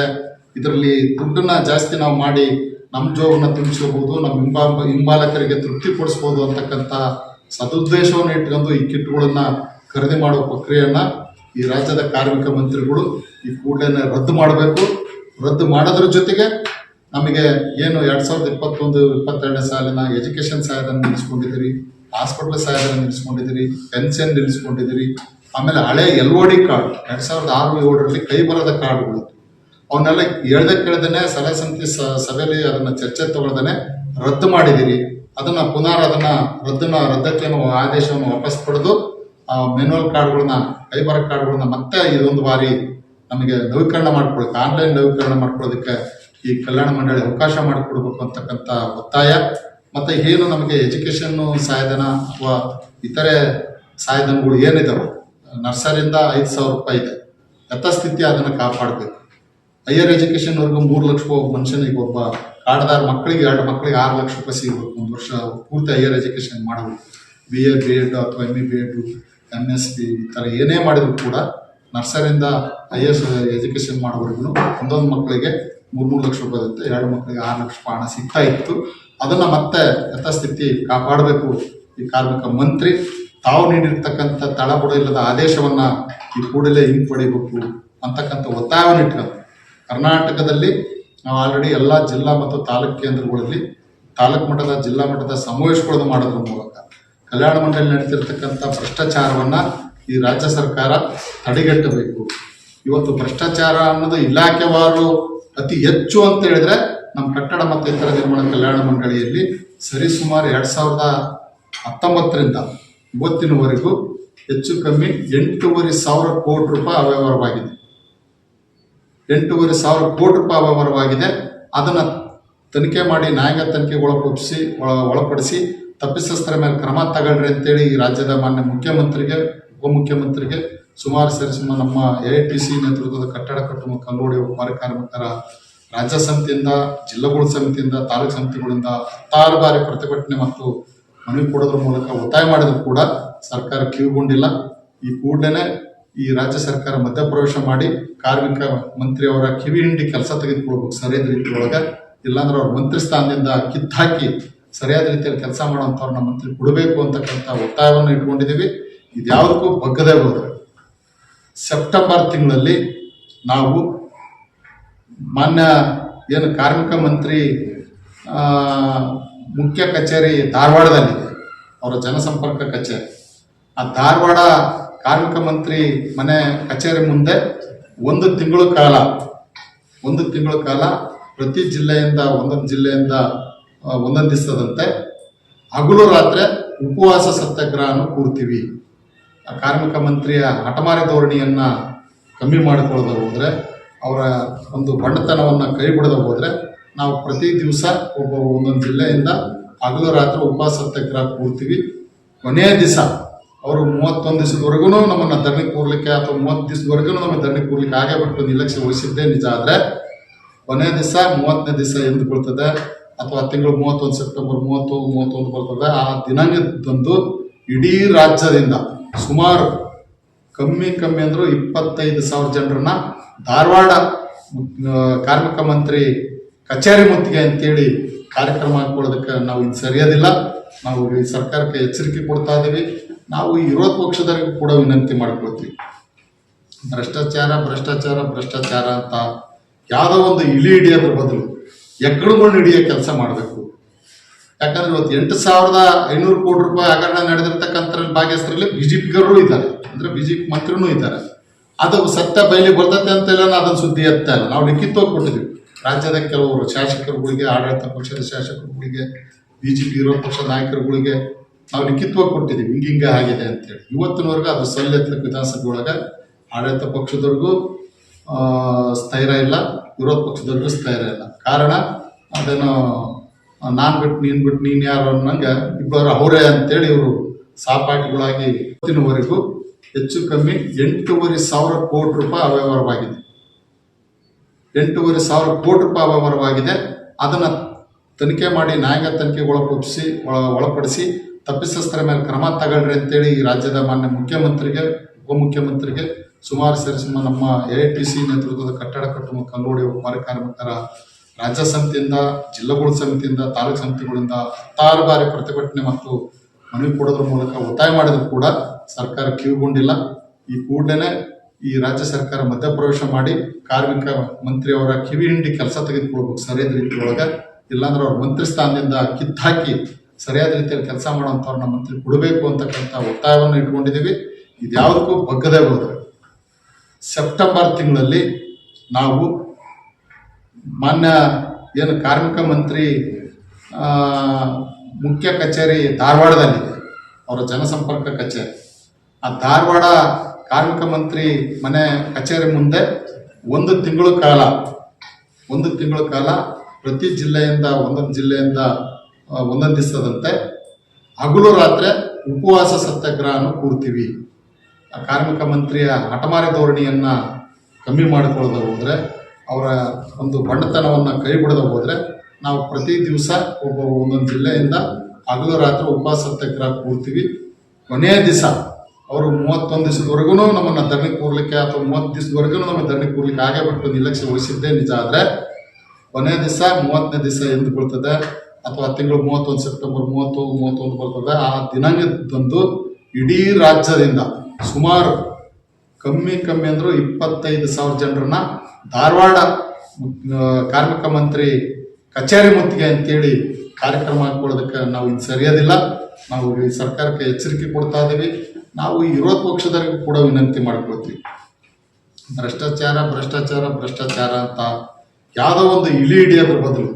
ಇದರಲ್ಲಿ ದುಡ್ಡನ್ನ ಜಾಸ್ತಿ ನಾವು ಮಾಡಿ ನಮ್ಮ ಜೋಬನ್ನ ತುಂಬಿಸ್ಕೋಬಹುದು ನಮ್ಮ ಹಿಂಬಾಲ ಹಿಂಬಾಲಕರಿಗೆ ತೃಪ್ತಿ ಪಡಿಸ್ಬೋದು ಅಂತಕ್ಕಂಥ ಸದುದ್ದೇಶವನ್ನು ಇಟ್ಕೊಂಡು ಈ ಕಿಟ್ಗಳನ್ನ ಖರೀದಿ ಮಾಡುವ ಪ್ರಕ್ರಿಯೆಯನ್ನ ಈ ರಾಜ್ಯದ ಕಾರ್ಮಿಕ ಮಂತ್ರಿಗಳು ಈ ಕೂಡಲೇ ರದ್ದು ಮಾಡಬೇಕು. ರದ್ದು ಮಾಡೋದ್ರ ಜೊತೆಗೆ ನಮಗೆ ಏನು ಎರಡು ಸಾವಿರದ ಇಪ್ಪತ್ತೊಂದು, ಇಪ್ಪತ್ತೆರಡನೇ ಸಾಲಿನ ಎಜುಕೇಷನ್ ಸಹಾಯಧನ ನಿಲ್ಲಿಸ್ಕೊಂಡಿದ್ದೀರಿ, ಹಾಸ್ಪಿಟಲ್ ಸಹಾಯಧನ ನಿಲ್ಲಿಸ್ಕೊಂಡಿದ್ದೀರಿ, ಪೆನ್ಷನ್ ನಿಲ್ಲಿಸ್ಕೊಂಡಿದ್ದೀರಿ. ಆಮೇಲೆ ಹಳೆ ಎಲ್ ಒ ಡಿ ಕಾರ್ಡ್, ಎರಡು ಸಾವಿರದ ಆರು ಏಳರಲ್ಲಿ ಕೈ ಬರದ ಕಾರ್ಡ್ಗಳು ಅವನ್ನೆಲ್ಲ ಹೇಳ್ದೆ ಕೇಳ್ದೇನೆ ಸಲಹೆ ಸಮಿತಿ ಸಭೆಯಲ್ಲಿ ಅದನ್ನ ಚರ್ಚೆ ತಗೊಳ್ದೇನೆ ರದ್ದು ಮಾಡಿದಿರಿ ಅದನ್ನ ಪುನರ್ ಅದನ್ನ ರದ್ದನ್ನ ರದ್ದತಿಯನ್ನು ಆದೇಶವನ್ನು ವಾಪಸ್ ಪಡೆದು, ಆ ಮೆನುವಲ್ ಕಾರ್ಡ್ಗಳನ್ನ ಕೈಬರ ಕಾರ್ಡ್ಗಳನ್ನ ಮತ್ತೆ ಇದೊಂದು ಬಾರಿ ನಮಗೆ ನವೀಕರಣ ಮಾಡ್ಕೊಳಕ್ಕೆ ಆನ್ಲೈನ್ ನವೀಕರಣ ಮಾಡ್ಕೊಳ್ಳೋದಕ್ಕೆ ಈ ಕಲ್ಯಾಣ ಮಂಡಳಿ ಅವಕಾಶ ಮಾಡಿಕೊಡ್ಬೇಕು ಅಂತಕ್ಕಂಥ ಒತ್ತಾಯ. ಮತ್ತೆ ಏನು ನಮಗೆ ಎಜುಕೇಷನ್ ಸಹಾಯಧನ ಅಥವಾ ಇತರೆ ಸಹಾಯಧನಗಳು ಏನಿದಾವೆ, ನರ್ಸರಿಯಿಂದ ಐದು ಸಾವಿರ ರೂಪಾಯಿ ಇದೆ. ಯಥಾಸ್ಥಿತಿ ಅದನ್ನು ಕಾಪಾಡಬೇಕು. ಹೈಯರ್ ಎಜುಕೇಷನ್ವರೆಗೂ ಮೂರು ಲಕ್ಷ ರೂಪಾಯಿ ಮನುಷ್ಯನಿಗೆ ಒಬ್ಬ ಕಾಡದಾರ ಮಕ್ಕಳಿಗೆ ಎರಡು ಮಕ್ಕಳಿಗೆ ಆರು ಲಕ್ಷ ರೂಪಾಯಿ ಸಿಗಬೇಕು. ಒಂದು ವರ್ಷ ಪೂರ್ತಿ ಹೈಯರ್ ಎಜುಕೇಷನ್ ಮಾಡಬೇಕು. ಬಿ ಎ ಬಿ ಎಡ್ ಅಥವಾ M E B Ed M S B ಈ ಥರ ಏನೇ ಮಾಡಿದ್ರು ಕೂಡ ನರ್ಸರಿಯಿಂದ ಹೈಯರ್ ಎಜುಕೇಶನ್ ಎಜುಕೇಷನ್ ಮಾಡೋವರೆಗೂ ಒಂದೊಂದು ಮಕ್ಕಳಿಗೆ ಮೂರು ಮೂರು ಲಕ್ಷ ರೂಪಾಯಿ ಇರುತ್ತೆ. ಎರಡು ಮಕ್ಕಳಿಗೆ ಆರು ಲಕ್ಷ ರೂಪಾಯಿ ಹಣ ಸಿಗ್ತಾ ಇತ್ತು. ಅದನ್ನು ಮತ್ತೆ ಯಥಾಸ್ಥಿತಿ ಕಾಪಾಡಬೇಕು. ಈ ಕಾರ್ಮಿಕ ಮಂತ್ರಿ ತಾವು ನೀಡಿರ್ತಕ್ಕಂಥ ತಳಬುಡ ಇಲ್ಲದ ಆದೇಶವನ್ನು ಈ ಕೂಡಲೇ ಹಿಂಪಡಿಬೇಕು ಅಂತಕ್ಕಂಥ ಒತ್ತಾಯವನ್ನು ಇಟ್ಕೊಂಡು ಕರ್ನಾಟಕದಲ್ಲಿ ನಾವು ಆಲ್ರೆಡಿ ಎಲ್ಲ ಜಿಲ್ಲಾ ಮತ್ತು ತಾಲೂಕು ಕೇಂದ್ರಗಳಲ್ಲಿ ತಾಲೂಕು ಮಟ್ಟದ, ಜಿಲ್ಲಾ ಮಟ್ಟದ ಸಮಾವೇಶಗಳನ್ನು ಮಾಡೋದ್ರ ಮೂಲಕ ಕಲ್ಯಾಣ ಮಂಡಳಿ ನಡೀತಿರ್ತಕ್ಕಂಥ ಭ್ರಷ್ಟಾಚಾರವನ್ನು ಈ ರಾಜ್ಯ ಸರ್ಕಾರ ತಡೆಗಟ್ಟಬೇಕು. ಇವತ್ತು ಭ್ರಷ್ಟಾಚಾರ ಅನ್ನೋದು ಇಲಾಖೆವಾರು ಅತಿ ಹೆಚ್ಚು ಅಂತ ಹೇಳಿದ್ರೆ ನಮ್ಮ ಕಟ್ಟಡ ಮತ್ತು ಇತರ ನಿರ್ಮಾಣ ಕಲ್ಯಾಣ ಮಂಡಳಿಯಲ್ಲಿ ಸರಿಸುಮಾರು ಎರಡು ಸಾವಿರದ ಹತ್ತೊಂಬತ್ತರಿಂದ ಇವತ್ತಿನವರೆಗೂ ಹೆಚ್ಚು ಕಮ್ಮಿ ಎಂಟೂವರೆ ಸಾವಿರ ಕೋಟಿ ರೂಪಾಯಿ ಅವ್ಯವಹಾರವಾಗಿದೆ. ಎಂಟೂವರೆ ಸಾವಿರ ಕೋಟಿ ರೂಪಾಯಿ ವ್ಯವಹಾರವಾಗಿದೆ ಅದನ್ನು ತನಿಖೆ ಮಾಡಿ ನ್ಯಾಯಾಂಗ ತನಿಖೆಗೆ ಒಳಪಡಿಸಿ, ಒಳ, ಒಳಪಡಿಸಿ ತಪ್ಪಿಸಸ್ಥರ ಮೇಲೆ ಕ್ರಮ ತಗೊಳ್ರಿ ಅಂತೇಳಿ ಈ ರಾಜ್ಯದ ಮಾನ್ಯ ಮುಖ್ಯಮಂತ್ರಿಗೆ, ಉಪಮುಖ್ಯಮಂತ್ರಿಗೆ ಸುಮಾರು ಸರಿಸುಮಾರು ನಮ್ಮ ಎ ಟಿ ಸಿ ನೇತೃತ್ವದ ಕಟ್ಟಡ ಕಟ್ಟುವ ಕಲ್ಲೋಡಿ ಕುಮಾರಿ ಕಾರ್ಮಿಕರ ರಾಜ್ಯ ಸಮಿತಿಯಿಂದ ಜಿಲ್ಲೆಗಳ ಸಮಿತಿಯಿಂದ, ತಾಲೂಕು ಸಮಿತಿಗಳಿಂದ ಹತ್ತಾರು ಬಾರಿ ಪ್ರತಿಭಟನೆ ಮತ್ತು ಮನವಿ ಕೊಡೋದ್ರ ಮೂಲಕ ಒತ್ತಾಯ ಮಾಡಿದ್ರು ಕೂಡ ಸರ್ಕಾರ ಕಿವಿಗೊಂಡಿಲ್ಲ. ಈ ಕೂಡಲೇ ಈ ರಾಜ್ಯ ಸರ್ಕಾರ ಮಧ್ಯಪ್ರವೇಶ ಮಾಡಿ ಕಾರ್ಮಿಕ ಮಂತ್ರಿ ಅವರ ಕಿವಿ ಹಿಂಡಿ ಕೆಲಸ ತೆಗೆದುಕೊಳ್ಬೇಕು. ಸರಿಯಾದ ರೀತಿ ಒಳಗೆ. ಇಲ್ಲಾಂದ್ರೆ ಅವ್ರ ಮಂತ್ರಿ ಸ್ಥಾನದಿಂದ ಕಿತ್ತಾಕಿ ಸರಿಯಾದ ರೀತಿಯಲ್ಲಿ ಕೆಲಸ ಮಾಡುವಂಥವ್ರನ್ನ ಮಂತ್ರಿ ಕೊಡಬೇಕು ಅಂತಕ್ಕಂಥ ಒತ್ತಾಯವನ್ನು ಇಟ್ಕೊಂಡಿದ್ದೀವಿ. ಇದ್ಯಾವುದಕ್ಕೂ ಬಗ್ಗದೇ ಹೋದ್ರೆ. ಸೆಪ್ಟೆಂಬರ್ ತಿಂಗಳಲ್ಲಿ ನಾವು ಮಾನ್ಯ ಏನು ಕಾರ್ಮಿಕ ಮಂತ್ರಿ ಮುಖ್ಯ ಕಚೇರಿ ಧಾರವಾಡದಲ್ಲಿದೆ ಅವರ ಜನಸಂಪರ್ಕ ಕಚೇರಿ. ಆ ಧಾರವಾಡ ಕಾರ್ಮಿಕ ಮಂತ್ರಿ ಮನೆ ಕಚೇರಿ ಮುಂದೆ ಒಂದು ತಿಂಗಳ ಕಾಲ, ಒಂದು ತಿಂಗಳ ಕಾಲ ಪ್ರತಿ ಜಿಲ್ಲೆಯಿಂದ, ಒಂದೊಂದು ಜಿಲ್ಲೆಯಿಂದ ಒಂದೊಂದು ದಿವಸದಂತೆ ಹಗಲು ರಾತ್ರಿ ಉಪವಾಸ ಸತ್ಯಾಗ್ರಹವನ್ನು ಕೂರ್ತೀವಿ. ಕಾರ್ಮಿಕ ಮಂತ್ರಿಯ ಹಠಮಾರಿ ಧೋರಣೆಯನ್ನು ಕಮ್ಮಿ ಮಾಡಿಕೊಳ್ಳದೆ ಹೋದರೆ, ಅವರ ಒಂದು ಬಣ್ಣತನವನ್ನು ಕೈ ಬಿಡದೆ ಹೋದರೆ ನಾವು ಪ್ರತಿ ದಿವಸ ಒಬ್ಬ ಒಂದೊಂದು ಜಿಲ್ಲೆಯಿಂದ ಹಗಲು ರಾತ್ರಿ ಉಪವಾಸ ಸತ್ಯಾಗ್ರಹ ಕೂರ್ತೀವಿ. ಕೊನೆಯ ದಿವಸ ಅವರು ಮೂವತ್ತೊಂದು ದಿವಸದವರೆಗೂ ನಮ್ಮನ್ನು ಧರಣಿ ಕೂರ್ಲಿಕ್ಕೆ ಅಥವಾ ಮೂವತ್ತು ದಿವಸದವರೆಗೂ ನಮ್ಮ ಧರಣಿ ಕೂರ್ಲಿಕ್ಕೆ ಆಗೇ ಬಿಟ್ಟು ನಿರ್ಲಕ್ಷ್ಯ ವಹಿಸಿದ್ದೇ ನಿಜ ಆದರೆ ಕೊನೆಯ ದಿವಸ, ಮೂವತ್ತನೇ ದಿವಸ ಎಂದು ಬೀಳ್ತದೆ ಅಥವಾ ತಿಂಗಳು ಮೂವತ್ತೊಂದು ಸೆಪ್ಟೆಂಬರ್ ಮೂವತ್ತು, ಮೂವತ್ತೊಂದು ಬರ್ತದೆ. ಆ ದಿನಾಂಕದಂದು ಇಡೀ ರಾಜ್ಯದಿಂದ ಸುಮಾರು ಕಮ್ಮಿ ಕಮ್ಮಿ ಅಂದರೂ ಇಪ್ಪತ್ತೈದು ಸಾವಿರ ಜನರನ್ನ ಧಾರವಾಡ ಕಾರ್ಮಿಕ ಮಂತ್ರಿ ಕಚೇರಿ ಮುತ್ತಿಗೆ ಅಂತೇಳಿ ಕಾರ್ಯಕ್ರಮ ಹಾಕೊಳ್ಳೋದಕ್ಕೆ ನಾವು ಇದು ಸರಿಯೋದಿಲ್ಲ. ನಾವು ಈ ಸರ್ಕಾರಕ್ಕೆ ಎಚ್ಚರಿಕೆ ಕೊಡ್ತಾ ಇದ್ದೀವಿ ನಾವು ವಿರೋಧ ಪಕ್ಷದವರಿಗೂ ಕೂಡ ವಿನಂತಿ ಮಾಡ್ಕೊಳ್ತೀವಿ. ಭ್ರಷ್ಟಾಚಾರ ಭ್ರಷ್ಟಾಚಾರ ಭ್ರಷ್ಟಾಚಾರ ಅಂತ ಯಾವುದೋ ಒಂದು ಇಲಿ ಹಿಡಿಯೋದ್ರ ಬದಲು ಎಕ್ಕಳುಗಳನ್ನ ಹಿಡಿಯೋ ಕೆಲಸ ಮಾಡಬೇಕು. ಯಾಕಂದ್ರೆ ಇವತ್ತು ಎಂಟು ಸಾವಿರದ ಐನೂರು ಕೋಟಿ ರೂಪಾಯಿ ಹಗರಣ ನಡೆದಿರ್ತಕ್ಕಂಥ ಭಾಗ್ಯಸ್ಥರಲ್ಲಿ ಬಿ ಜೆ ಇದ್ದಾರೆ. ಅಂದ್ರೆ ಬಿ ಜೆ ಪಿ ಮಂತ್ರಿನೂ ಇದ್ದಾರೆ. ಅದು ಸತ್ಯ ಬಯಲಿ ಬರ್ತೈತೆ ಅಂತೆಲ್ಲ ಅದನ್ನು ಸುದ್ದಿ ಎತ್ತ ಇಲ್ಲ. ನಾವು ಲಿಖಿತವಾಗಿ ಕೊಟ್ಟಿದ್ವಿ ರಾಜ್ಯದ ಕೆಲವರು ಶಾಸಕರುಗಳಿಗೆ, ಆಡಳಿತ ಪಕ್ಷದ ಶಾಸಕರುಗಳಿಗೆ ಬಿ ಜೆ ಪಿ ವಿರೋಧ ಪಕ್ಷದ ನಾಯಕರುಗಳಿಗೆ ನಾವು ಲಿಖಿತವಾಗಿ ಕೊಟ್ಟಿದ್ದೀವಿ. ಹಿಂಗೆ ಹಿಂಗೆ ಆಗಿದೆ ಅಂತೇಳಿ. ಇವತ್ತಿನವರೆಗೂ ಅದು ಸಲ್ಲೆತ್ತಲಿಕ್ಕೆ ವಿಧಾನಸಭೆ ಆಡಳಿತ ಪಕ್ಷದವ್ರಿಗೂ ಸ್ಥೈರ್ಯ ಇಲ್ಲ. ವಿರೋಧ ಪಕ್ಷದವ್ರಿಗೂ ಸ್ಥೈರ್ಯ ಇಲ್ಲ. ಕಾರಣ ಅದನ್ನು ನಾನು ಬಿಟ್ಟು ನೀನು ಬಿಟ್ಟು ನೀನು ಯಾರು ಅನ್ನಂಗೆ ಇಬ್ಬರು ಅವರೇ ಅಂತೇಳಿ ಇವರು ಸಹಪಾಠಿಗಳಾಗಿ ಇವತ್ತಿನವರೆಗೂ ಹೆಚ್ಚು ಕಮ್ಮಿ ಎಂಟೂವರೆ ಸಾವಿರ ಕೋಟಿ ರೂಪಾಯಿ ಅವ್ಯವಹಾರವಾಗಿದೆ. ಎಂಟೂವರೆ ಸಾವಿರ ಕೋಟಿ ರೂಪಾಯಿ ಅವ್ಯವಹಾರವಾಗಿದೆ. ಅದನ್ನು ತನಿಖೆ ಮಾಡಿ ನ್ಯಾಯಾಂಗ ತನಿಖೆಗೆ ಒಳಪಡಿಸಿ ಒಳ, ಒಳಪಡಿಸಿ ತಪ್ಪಿತಸ್ಥರ ಮೇಲೆ ಕ್ರಮ ತಗೊಳ್ರಿ ಅಂತೇಳಿ ಈ ರಾಜ್ಯದ ಮಾನ್ಯ ಮುಖ್ಯಮಂತ್ರಿಗೆ, ಉಪಮುಖ್ಯಮಂತ್ರಿಗೆ ಸುಮಾರು ಸರಿಸುಮಾರು ನಮ್ಮ ಎ ಟಿ ಸಿ ನೇತೃತ್ವದ ಕಟ್ಟಡ ಕಟ್ಟುವ ಕಲ್ಲೋಡಿ ಬಾರಿ ಕಾರ್ಮಿಕರ ರಾಜ್ಯ ಸಮಿತಿಯಿಂದ ಜಿಲ್ಲಾಗಳ ಸಮಿತಿಯಿಂದ, ತಾಲೂಕು ಸಮಿತಿಗಳಿಂದ ಹತ್ತಾರು ಬಾರಿ ಪ್ರತಿಭಟನೆ ಮತ್ತು ಮನವಿ ಕೊಡೋದ್ರ ಮೂಲಕ ಒತ್ತಾಯ ಮಾಡಿದ್ರು ಕೂಡ ಸರ್ಕಾರ ಕಿವಿಗೊಂಡಿಲ್ಲ. ಈ ಕೂಡಲೇ ಈ ರಾಜ್ಯ ಸರ್ಕಾರ ಮಧ್ಯಪ್ರವೇಶ ಮಾಡಿ ಕಾರ್ಮಿಕ ಮಂತ್ರಿಯವರ ಕಿವಿ ಹಿಂಡಿ ಕೆಲಸ ತೆಗೆದುಕೊಳ್ಬೇಕು, ಸರಿಯಾದ ರೀತಿ ಒಳಗೆ ಇಲ್ಲಾಂದ್ರೆ ಅವ್ರ ಮಂತ್ರಿ ಸ್ಥಾನದಿಂದ ಕಿತ್ತಾಕಿ ಸರಿಯಾದ ರೀತಿಯಲ್ಲಿ ಕೆಲಸ ಮಾಡುವಂಥವ್ರನ್ನ ಮಂತ್ರಿ ಕೊಡಬೇಕು ಅಂತಕ್ಕಂಥ ಒತ್ತಾಯವನ್ನು ಇಟ್ಕೊಂಡಿದ್ದೀವಿ. ಇದ್ಯಾವುದಕ್ಕೂ ಬಗ್ಗದೇ ಹೋದ್ರೆ ಸೆಪ್ಟೆಂಬರ್ ತಿಂಗಳಲ್ಲಿ ನಾವು ಮಾನ್ಯ ಏನು ಕಾರ್ಮಿಕ ಮಂತ್ರಿ ಮುಖ್ಯ ಕಚೇರಿ ಧಾರವಾಡದಲ್ಲಿದೆ ಅವರ ಜನಸಂಪರ್ಕ ಕಚೇರಿ. ಆ ಧಾರವಾಡ ಕಾರ್ಮಿಕ ಮಂತ್ರಿ ಮನೆ ಕಚೇರಿ ಮುಂದೆ ಒಂದು ತಿಂಗಳ ಕಾಲ, ಒಂದು ತಿಂಗಳ ಕಾಲ ಪ್ರತಿ ಜಿಲ್ಲೆಯಿಂದ ಒಂದೊಂದು ಜಿಲ್ಲೆಯಿಂದ ಒಂದೊಂದು ದಿವಸದಂತೆ ಹಗಲು ರಾತ್ರಿ ಉಪವಾಸ ಸತ್ಯಾಗ್ರಹವನ್ನು ಕೂರ್ತೀವಿ. ಕಾರ್ಮಿಕ ಮಂತ್ರಿಯ ಹಠಮಾರಿ ಧೋರಣೆಯನ್ನು ಕಮ್ಮಿ ಮಾಡಿಕೊಳ್ಳದೆ ಹೋದರೆ, ಅವರ ಒಂದು ಬಂಡತನವನ್ನು ಕೈ ಹೋದರೆ, ನಾವು ಪ್ರತಿ ದಿವಸ ಒಬ್ಬ ಒಂದೊಂದು ಜಿಲ್ಲೆಯಿಂದ ಹಗಲು ರಾತ್ರಿ ಉಪವಾಸ ಸತ್ಯಾಗ್ರಹ ಕೂರ್ತೀವಿ. ಕೊನೆಯ ದಿವಸ ಅವರು ಮೂವತ್ತೊಂದು ದಿವಸದವರೆಗೂ ನಮ್ಮನ್ನು ಧರಣಿ ಕೂರ್ಲಿಕ್ಕೆ ಅಥವಾ ಮೂವತ್ತು ದಿವಸದವರೆಗೂ ನಮ್ಮ ಧರಣಿ ಕೂರ್ಲಿಕ್ಕೆ ಆಗೇ ಬಿಟ್ಟು ನಿರ್ಲಕ್ಷ್ಯ ವಹಿಸಿದ್ದೇ ನಿಜ. ಆದರೆ ಕೊನೆಯ ದಿವಸ ಮೂವತ್ತನೇ ದಿವಸ ಎಂದು ಬೀಳ್ತದೆ ಅಥವಾ ತಿಂಗಳು ಮೂವತ್ತೊಂದು ಸೆಪ್ಟೆಂಬರ್ ಮೂವತ್ತು, ಮೂವತ್ತೊಂದು ಬರ್ತದೆ, ಆ ದಿನಾಂಕದಂದು ಇಡೀ ರಾಜ್ಯದಿಂದ ಸುಮಾರು ಕಮ್ಮಿ ಕಮ್ಮಿ ಅಂದರೂ ಇಪ್ಪತ್ತೈದು ಸಾವಿರ ಜನರನ್ನ ಧಾರವಾಡ ಕಾರ್ಮಿಕ ಮಂತ್ರಿ ಕಚೇರಿ ಮುತ್ತಿಗೆ ಅಂತೇಳಿ ಕಾರ್ಯಕ್ರಮ ಹಾಕೊಳ್ಳೋದಕ್ಕೆ ನಾವು ಇದು ಸರಿಯೋದಿಲ್ಲ. ನಾವು ಈ ಸರ್ಕಾರಕ್ಕೆ ಎಚ್ಚರಿಕೆ ಕೊಡ್ತಾ ಇದ್ದೀವಿ. ನಾವು ವಿರೋಧ ಪಕ್ಷದವರಿಗೂ ಕೂಡ ವಿನಂತಿ ಮಾಡ್ಕೊಳ್ತೀವಿ. ಭ್ರಷ್ಟಾಚಾರ ಭ್ರಷ್ಟಾಚಾರ ಭ್ರಷ್ಟಾಚಾರ ಅಂತ ಯಾವುದೋ ಒಂದು ಇಲಿ ಹಿಡಿಯೋದ್ರ ಬದಲು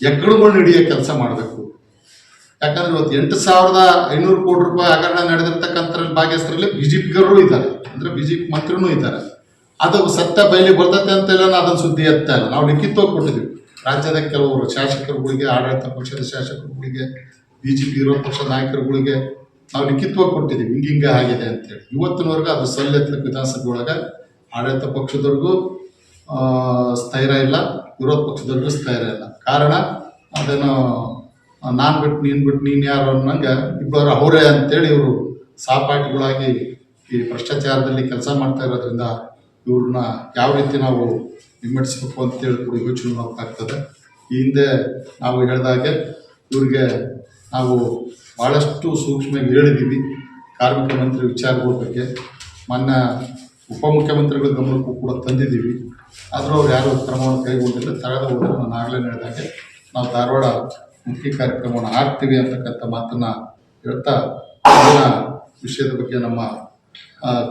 ಎಕ್ಕಡುಗಳನ್ನ ಹಿಡಿಯೋ ಕೆಲಸ ಮಾಡಬೇಕು. ಯಾಕಂದ್ರೆ ಇವತ್ತು ಎಂಟು ಸಾವಿರದ ಐನೂರು ಕೋಟಿ ರೂಪಾಯಿ ಹಗರಣ ನಡೆದಿರ್ತಕ್ಕಂಥದ್ರಲ್ಲಿ ಭಾಗ್ಯಸ್ಥರಲ್ಲಿ ಬಿ ಜೆ ಪಿಗರು ಇದ್ದಾರೆ. ಅಂದ್ರೆ ಬಿ ಜೆ ಪಿ ಮಂತ್ರಿನೂ ಇದ್ದಾರೆ. ಅದು ಸತ್ಯ ಬಯಲಿ ಬರ್ತತೆ ಅಂತೆಲ್ಲ ಅದನ್ನು ಸುದ್ದಿ ಎತ್ತಾ ನಾವು ಲಿಖಿತವಾಗಿ ಕೊಟ್ಟಿದ್ದೀವಿ ರಾಜ್ಯದ ಕೆಲವರು, ಶಾಸಕರುಗಳಿಗೆ, ಆಡಳಿತ ಪಕ್ಷದ ಶಾಸಕರುಗಳಿಗೆ ಬಿ ಜೆ ಪಿ ಇರೋ ಪಕ್ಷದ ನಾಯಕರುಗಳಿಗೆ ನಾವು ಲಿಖಿತವಾಗಿ ಕೊಟ್ಟಿದ್ದೀವಿ. ಹಿಂಗಿಂಗೆ ಆಗಿದೆ ಅಂತೇಳಿ ಇವತ್ತಿನವರೆಗೂ ಅದು ಸಲ್ಲೆತ್ತ ವಿಧಾನಸಭೆ ಒಳಗೆ ಆಡಳಿತ ಪಕ್ಷದವ್ರಿಗೂ ಸ್ಥೈರ್ಯ ಇಲ್ಲ. ವಿರೋಧ ಪಕ್ಷದವ್ರಿಗೂ ಸ್ಥೈರ್ಯ ಇರಲಿಲ್ಲ ಕಾರಣ, ಅದನ್ನು ನಾನು ಬಿಟ್ಟು ನೀನು ಬಿಟ್ಟು ನೀನು ಯಾರು ಅನ್ನಂಗೆ ಇಬ್ಬರು ಅವರೇ ಅಂತೇಳಿ ಇವರು ಸಹಪಾಠಿಗಳಾಗಿ ಈ ಭ್ರಷ್ಟಾಚಾರದಲ್ಲಿ ಕೆಲಸ ಮಾಡ್ತಾ ಇರೋದ್ರಿಂದ ಇವ್ರನ್ನ ಯಾವ ರೀತಿ ನಾವು ಹಿಮ್ಮೆಟ್ಟಿಸ್ಬೇಕು ಅಂತೇಳಿ ಕೂಡ ಯೋಚನೆ ಮಾಡ್ತಾಗ್ತದೆ ಈ ಹಿಂದೆ ನಾವು ಹೇಳಿದಾಗೆ ಇವ್ರಿಗೆ ನಾವು ಭಾಳಷ್ಟು ಸೂಕ್ಷ್ಮವಾಗಿ ಹೇಳಿದ್ದೀವಿ. ಕಾರ್ಮಿಕ ಮಂತ್ರಿ ವಿಚಾರಗಳ ಬಗ್ಗೆ ಮೊನ್ನೆ ಉಪಮುಖ್ಯಮಂತ್ರಿಗಳ ಗಮನಕ್ಕೂ ಕೂಡ ತಂದಿದ್ದೀವಿ. ಆದರೂ ಅವ್ರು ಯಾರು ಕ್ರಮವನ್ನು ಕೈಗೊಂಡಿಲ್ಲ. ತಗದ ನಾನು ಆಗಲೇ ಹೇಳಿದಾಗೆ ನಾವು ಧಾರವಾಡ ಮುಖ್ಯ ಕಾರ್ಯಕ್ರಮವನ್ನು ಹಾಕ್ತೀವಿ ಅಂತಕ್ಕಂಥ ಮಾತನ್ನು ಹೇಳ್ತಾ ವಿಷಯದ ಬಗ್ಗೆ ನಮ್ಮ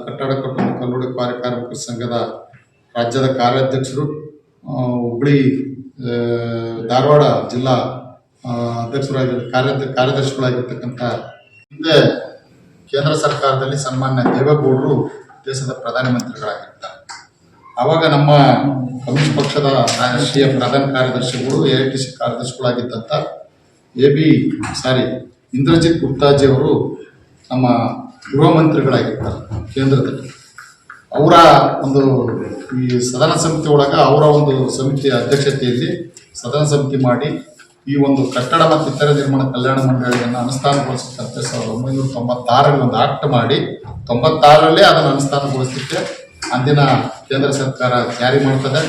ಕಟ್ಟಡ ಕಟ್ಟಡ ಕಲ್ಲುಡಿ ಕಾರ್ಯಕಾರ್ಮಿಕರ ಸಂಘದ ರಾಜ್ಯದ ಕಾರ್ಯಾಧ್ಯಕ್ಷರು ಹುಬ್ಬಳ್ಳಿ ಧಾರವಾಡ ಜಿಲ್ಲಾ ಅಧ್ಯಕ್ಷರಾಗಿ ಕಾರ್ಯ ಕಾರ್ಯದರ್ಶಿಗಳಾಗಿರ್ತಕ್ಕಂಥ ಹಿಂದೆ ಕೇಂದ್ರ ಸರ್ಕಾರದಲ್ಲಿ ಸನ್ಮಾನ್ಯ ದೇವೇಗೌಡರು ದೇಶದ ಪ್ರಧಾನಮಂತ್ರಿಗಳಾಗಿರ್ತಾರೆ ಆವಾಗ ನಮ್ಮ ಕಮ್ಯುನಿಸ್ಟ್ ಪಕ್ಷದ ರಾಷ್ಟ್ರೀಯ ಪ್ರಧಾನ ಕಾರ್ಯದರ್ಶಿಗಳು A I T C ಕಾರ್ಯದರ್ಶಿಗಳಾಗಿದ್ದಂಥ A B, sorry, Indrajit Guptaji ಅವರು ನಮ್ಮ ಗೃಹ ಮಂತ್ರಿಗಳಾಗಿರ್ತಾರೆ ಕೇಂದ್ರದಲ್ಲಿ. ಅವರ ಒಂದು ಈ ಸದನ ಸಮಿತಿ ಒಳಗೆ ಅವರ ಒಂದು ಸಮಿತಿಯ ಅಧ್ಯಕ್ಷತೆಯಲ್ಲಿ ಸದನ ಸಮಿತಿ ಮಾಡಿ ಈ ಒಂದು ಕಟ್ಟಡ ಮತ್ತು ಇತರ ನಿರ್ಮಾಣ ಕಲ್ಯಾಣ ಮಂಡಳಿಯನ್ನು ಅನುಷ್ಠಾನಗೊಳಿಸುತ್ತಂತೆ ಸಾವಿರದ ಒಂಬೈನೂರ ತೊಂಬತ್ತಾರರಲ್ಲಿ ಒಂದು ಆಕ್ಟ್ ಮಾಡಿ ತೊಂಬತ್ತಾರರಲ್ಲಿ ಅದನ್ನು ಅನುಷ್ಠಾನಗೊಳಿಸಲಿಕ್ಕೆ ಅಂದಿನ ಕೇಂದ್ರ ಸರ್ಕಾರ ಜಾರಿ ಮಾಡ್ತದೆ.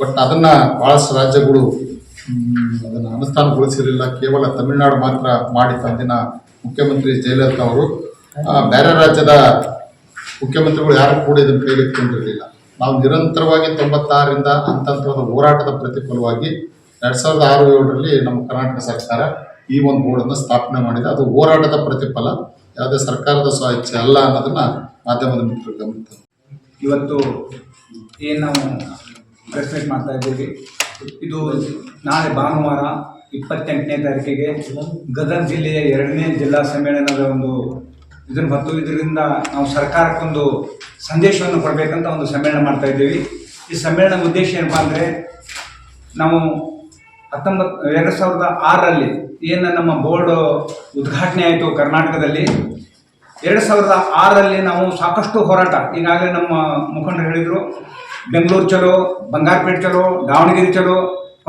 ಬಟ್ ಅದನ್ನ ಬಹಳಷ್ಟು ರಾಜ್ಯಗಳು ಅದನ್ನ ಅನುಷ್ಠಾನಗೊಳಿಸಿರಲಿಲ್ಲ. ಕೇವಲ ತಮಿಳುನಾಡು ಮಾತ್ರ ಮಾಡಿತ್ತು ಅಂದಿನ ಮುಖ್ಯಮಂತ್ರಿ ಜಯಲಲಿತಾ ಅವರು. ಬೇರೆ ರಾಜ್ಯದ ಮುಖ್ಯಮಂತ್ರಿಗಳು ಯಾರು ಕೂಡ ಇದನ್ನು ಕೈಗೆತ್ತಿಕೊಂಡಿರಲಿಲ್ಲ ನಾವು ನಿರಂತರವಾಗಿ ತೊಂಬತ್ತಾರರಿಂದ ಹಂತ ಹಂತವಾದ ಹೋರಾಟದ ಪ್ರತಿಫಲವಾಗಿ ಎರಡ್ ಸಾವಿರದ ಆರು ಏಳರಲ್ಲಿ ನಮ್ಮ ಕರ್ನಾಟಕ ಸರ್ಕಾರ ಈ ಒಂದು ಬೋರ್ಡನ್ನು ಸ್ಥಾಪನೆ ಮಾಡಿದೆ. ಅದು ಹೋರಾಟದ ಪ್ರತಿಫಲ. ಯಾವುದೇ ಸರ್ಕಾರದ ಸ್ವ ಅಲ್ಲ ಅನ್ನೋದನ್ನ ಮಾಧ್ಯಮದ ಮಿತ್ರರು ಗಮನಿತ ಇವತ್ತು ಏನು ನಾವು ಮಾಡ್ತಾ ಇದ್ದೀವಿ. ಇದು ನಾಳೆ ಭಾನುವಾರ ಇಪ್ಪತ್ತೆಂಟನೇ ತಾರೀಕಿಗೆ ಗದಗ ಜಿಲ್ಲೆಯ ಎರಡನೇ ಜಿಲ್ಲಾ ಸಮ್ಮೇಳನದ ಒಂದು ಇದನ್ನು ಮತ್ತು ಇದರಿಂದ ನಾವು ಸರ್ಕಾರಕ್ಕೊಂದು ಸಂದೇಶವನ್ನು ಕೊಡಬೇಕಂತ ಒಂದು ಸಮ್ಮೇಳನ ಮಾಡ್ತಾ ಇದ್ದೀವಿ. ಈ ಸಮ್ಮೇಳನದ ಉದ್ದೇಶ ಏನಪ್ಪ ಅಂದರೆ ನಾವು ಹತ್ತೊಂಬತ್ತು ಎರಡು ಸಾವಿರದ ಆರರಲ್ಲಿ ಏನು ನಮ್ಮ ಬೋರ್ಡ್ ಉದ್ಘಾಟನೆ ಆಯಿತು ಕರ್ನಾಟಕದಲ್ಲಿ. ಎರಡು ಸಾವಿರದ ಆರಲ್ಲಿ ನಾವು ಸಾಕಷ್ಟು ಹೋರಾಟ. ಈಗಾಗಲೇ ನಮ್ಮ ಮುಖಂಡರು ಹೇಳಿದರು, ಬೆಂಗಳೂರು ಚಲೋ, ಬಂಗಾರಪೇಟೆ ಚಲೋ, ದಾವಣಗೆರೆ ಚಲೋ,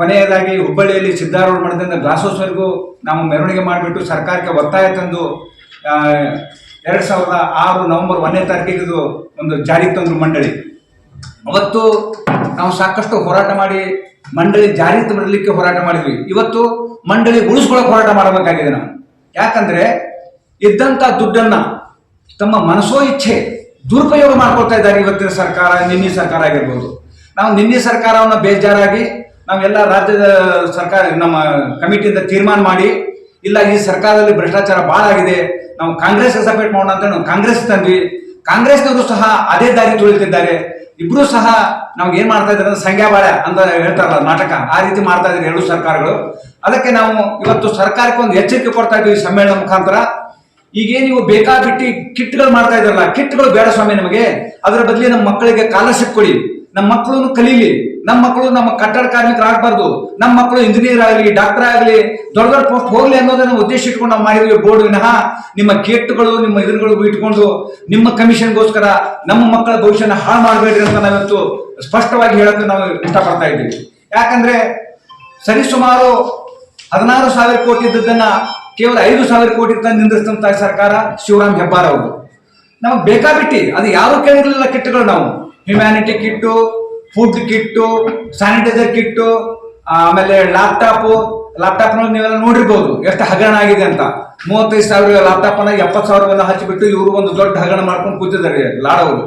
ಕೊನೆಯದಾಗಿ ಹುಬ್ಬಳ್ಳಿಯಲ್ಲಿ ಸಿದ್ದಾರೂಢ ಮಠದಿಂದ ಗ್ಲಾಸೋಸ್ವರೆಗೂ ನಾವು ಮೆರವಣಿಗೆ ಮಾಡಿಬಿಟ್ಟು ಸರ್ಕಾರಕ್ಕೆ ಒತ್ತಾಯ ತಂದು ಎರಡು ಸಾವಿರದ ಆರು ನವೆಂಬರ್ ಒಂದನೇ ತಾರೀಕಿಗೆ ಒಂದು ಜಾರಿಗೆ ತಂದರು ಮಂಡಳಿ. ಅವತ್ತು ನಾವು ಸಾಕಷ್ಟು ಹೋರಾಟ ಮಾಡಿ, ಮಂಡಳಿ ಜಾರಿ ತರಲಿಕ್ಕೆ ಹೋರಾಟ ಮಾಡಿದ್ವಿ. ಇವತ್ತು ಮಂಡಳಿ ಉಳಿಸ್ಕೊಳ್ಳೋಕೆ ಹೋರಾಟ ಮಾಡಬೇಕಾಗಿದೆ ನಾವು. ಯಾಕಂದ್ರೆ ಇದ್ದಂತ ದುಡ್ಡನ್ನ ತಮ್ಮ ಮನಸೋ ಇಚ್ಛೆ ದುರುಪಯೋಗ ಮಾಡ್ಕೊಳ್ತಾ ಇದ್ದಾರೆ ಇವತ್ತಿನ ಸರ್ಕಾರ, ನಿನ್ನೆ ಸರ್ಕಾರ ಆಗಿರ್ಬೋದು. ನಾವು ನಿನ್ನೆ ಸರ್ಕಾರವನ್ನು ಬೇಜಾರಾಗಿ ನಾವೆಲ್ಲ ರಾಜ್ಯದ ಸರ್ಕಾರ, ನಮ್ಮ ಕಮಿಟಿಯಿಂದ ತೀರ್ಮಾನ ಮಾಡಿ, ಇಲ್ಲ ಈ ಸರ್ಕಾರದಲ್ಲಿ ಭ್ರಷ್ಟಾಚಾರ ಭಾಳ ಆಗಿದೆ, ನಾವು ಕಾಂಗ್ರೆಸ್ ಸಪೋರ್ಟ್ ಮಾಡೋಣ ಅಂತ ನಾವು ಕಾಂಗ್ರೆಸ್ ತಂದ್ವಿ. ಕಾಂಗ್ರೆಸ್ನವರು ಸಹ ಅದೇ ದಾರಿ ತುಳಿತಿದ್ದಾರೆ ಇಬ್ರು ಸಹ ನಾವು ಏನ್ ಮಾಡ್ತಾ ಇದ್ದಾರೆ ಅಂದ್ರೆ ಸಂಖ್ಯಾಬಾಳ ಅಂತ ಹೇಳ್ತಾರಲ್ಲ ನಾಟಕ, ಆ ರೀತಿ ಮಾಡ್ತಾ ಇದ್ದಾರೆ ಎರಡು ಸರ್ಕಾರಗಳು. ಅದಕ್ಕೆ ನಾವು ಇವತ್ತು ಸರ್ಕಾರಕ್ಕೆ ಒಂದು ಎಚ್ಚರಿಕೆ ಕೊಡ್ತಾ ಇದ್ದೀವಿ ಸಮ್ಮೇಳನ ಮುಖಾಂತರ. ಈಗ ನೀವು ಬೇಕಾಬಿಟ್ಟಿ ಕಿಟ್ಗಳು ಮಾಡ್ತಾ ಇದ್ರಲ್ಲ, ಕಿಟ್ಗಳು ಬೇಡ ಸ್ವಾಮಿ ನಮಗೆ. ಅದರ ಬದಲಿ ನಮ್ಮ ಮಕ್ಕಳಿಗೆ ಸ್ಕಾಲರ್ಶಿಪ್ ಕೊಡಿ. ನಮ್ಮ ಮಕ್ಕಳು ಕಲೀಲಿ. ನಮ್ಮ ಮಕ್ಕಳು ನಮ್ಮ ಕಟ್ಟಡ ಕಾರ್ಮಿಕರಾಗಬಾರ್ದು ನಮ್ಮ ಮಕ್ಕಳು ಇಂಜಿನಿಯರ್ ಆಗಲಿ ಡಾಕ್ಟರ್ ಆಗಲಿ ದೊಡ್ಡ ದೊಡ್ಡ ಪೋಸ್ಟ್ ಹೋಗ್ಲಿ ಅನ್ನೋದನ್ನ ಉದ್ದೇಶ ಇಟ್ಕೊಂಡು ನಾವು ಮಾಡಿದ್ವಿ ಬೋರ್ಡ್ ವಿನಃ. ನಿಮ್ಮ ಗೇಟ್ಗಳು, ನಿಮ್ಮ ಇದರುಗಳು ಇಟ್ಕೊಂಡು, ನಿಮ್ಮ ಕಮಿಷನ್ಗೋಸ್ಕರ ನಮ್ಮ ಮಕ್ಕಳ ಭವಿಷ್ಯನ ಹಾಳು ಮಾಡಬೇಡ್ರಿ ಅಂತ ನಾವಿವತ್ತು ಸ್ಪಷ್ಟವಾಗಿ ಹೇಳಕ್ಕೆ ನಾವು ಇಷ್ಟಪಡ್ತಾ ಇದ್ದೀವಿ. ಯಾಕಂದ್ರೆ ಸರಿಸುಮಾರು ಹದಿನಾರು ಸಾವಿರ ಕೋಟಿ ಇದ್ದದ್ದನ್ನ ಕೇವಲ ಐದು ಸಾವಿರ ಕೋಟಿ ತಂದು ನಿಂದಿಸಿದಂತಹ ಸರ್ಕಾರ ಶಿವರಾಮ್ ಹೆಬ್ಬಾರ್ ಅವರು. ನಮಗೆ ಬೇಕಾಬಿಟ್ಟಿ, ಅದು ಯಾರು ಕೇಳಿರಲಿಲ್ಲ ಕಿಟ್ಗಳು ನಾವು. Humanity kit food kit sanitiser kit ಆಮೇಲೆ ಲ್ಯಾಪ್ಟಾಪು ಲ್ಯಾಪ್ಟಾಪ್ ನೀವೆಲ್ಲ ನೋಡಿರ್ಬೋದು, ಎಷ್ಟು ಹಗರಣ ಆಗಿದೆ ಅಂತ. ಮೂವತ್ತೈದು ಸಾವಿರ ಲ್ಯಾಪ್ಟಾಪ್ ಅನ್ನ ಎಪ್ಪತ್ತು ಸಾವಿರವನ್ನ ಹಚ್ಚಿಬಿಟ್ಟು ಇವರು ಒಂದು ದೊಡ್ಡ ಹಗರಣ ಮಾಡ್ಕೊಂಡು ಕೂತಿದ್ದಾರೆ ಲಾಡವರು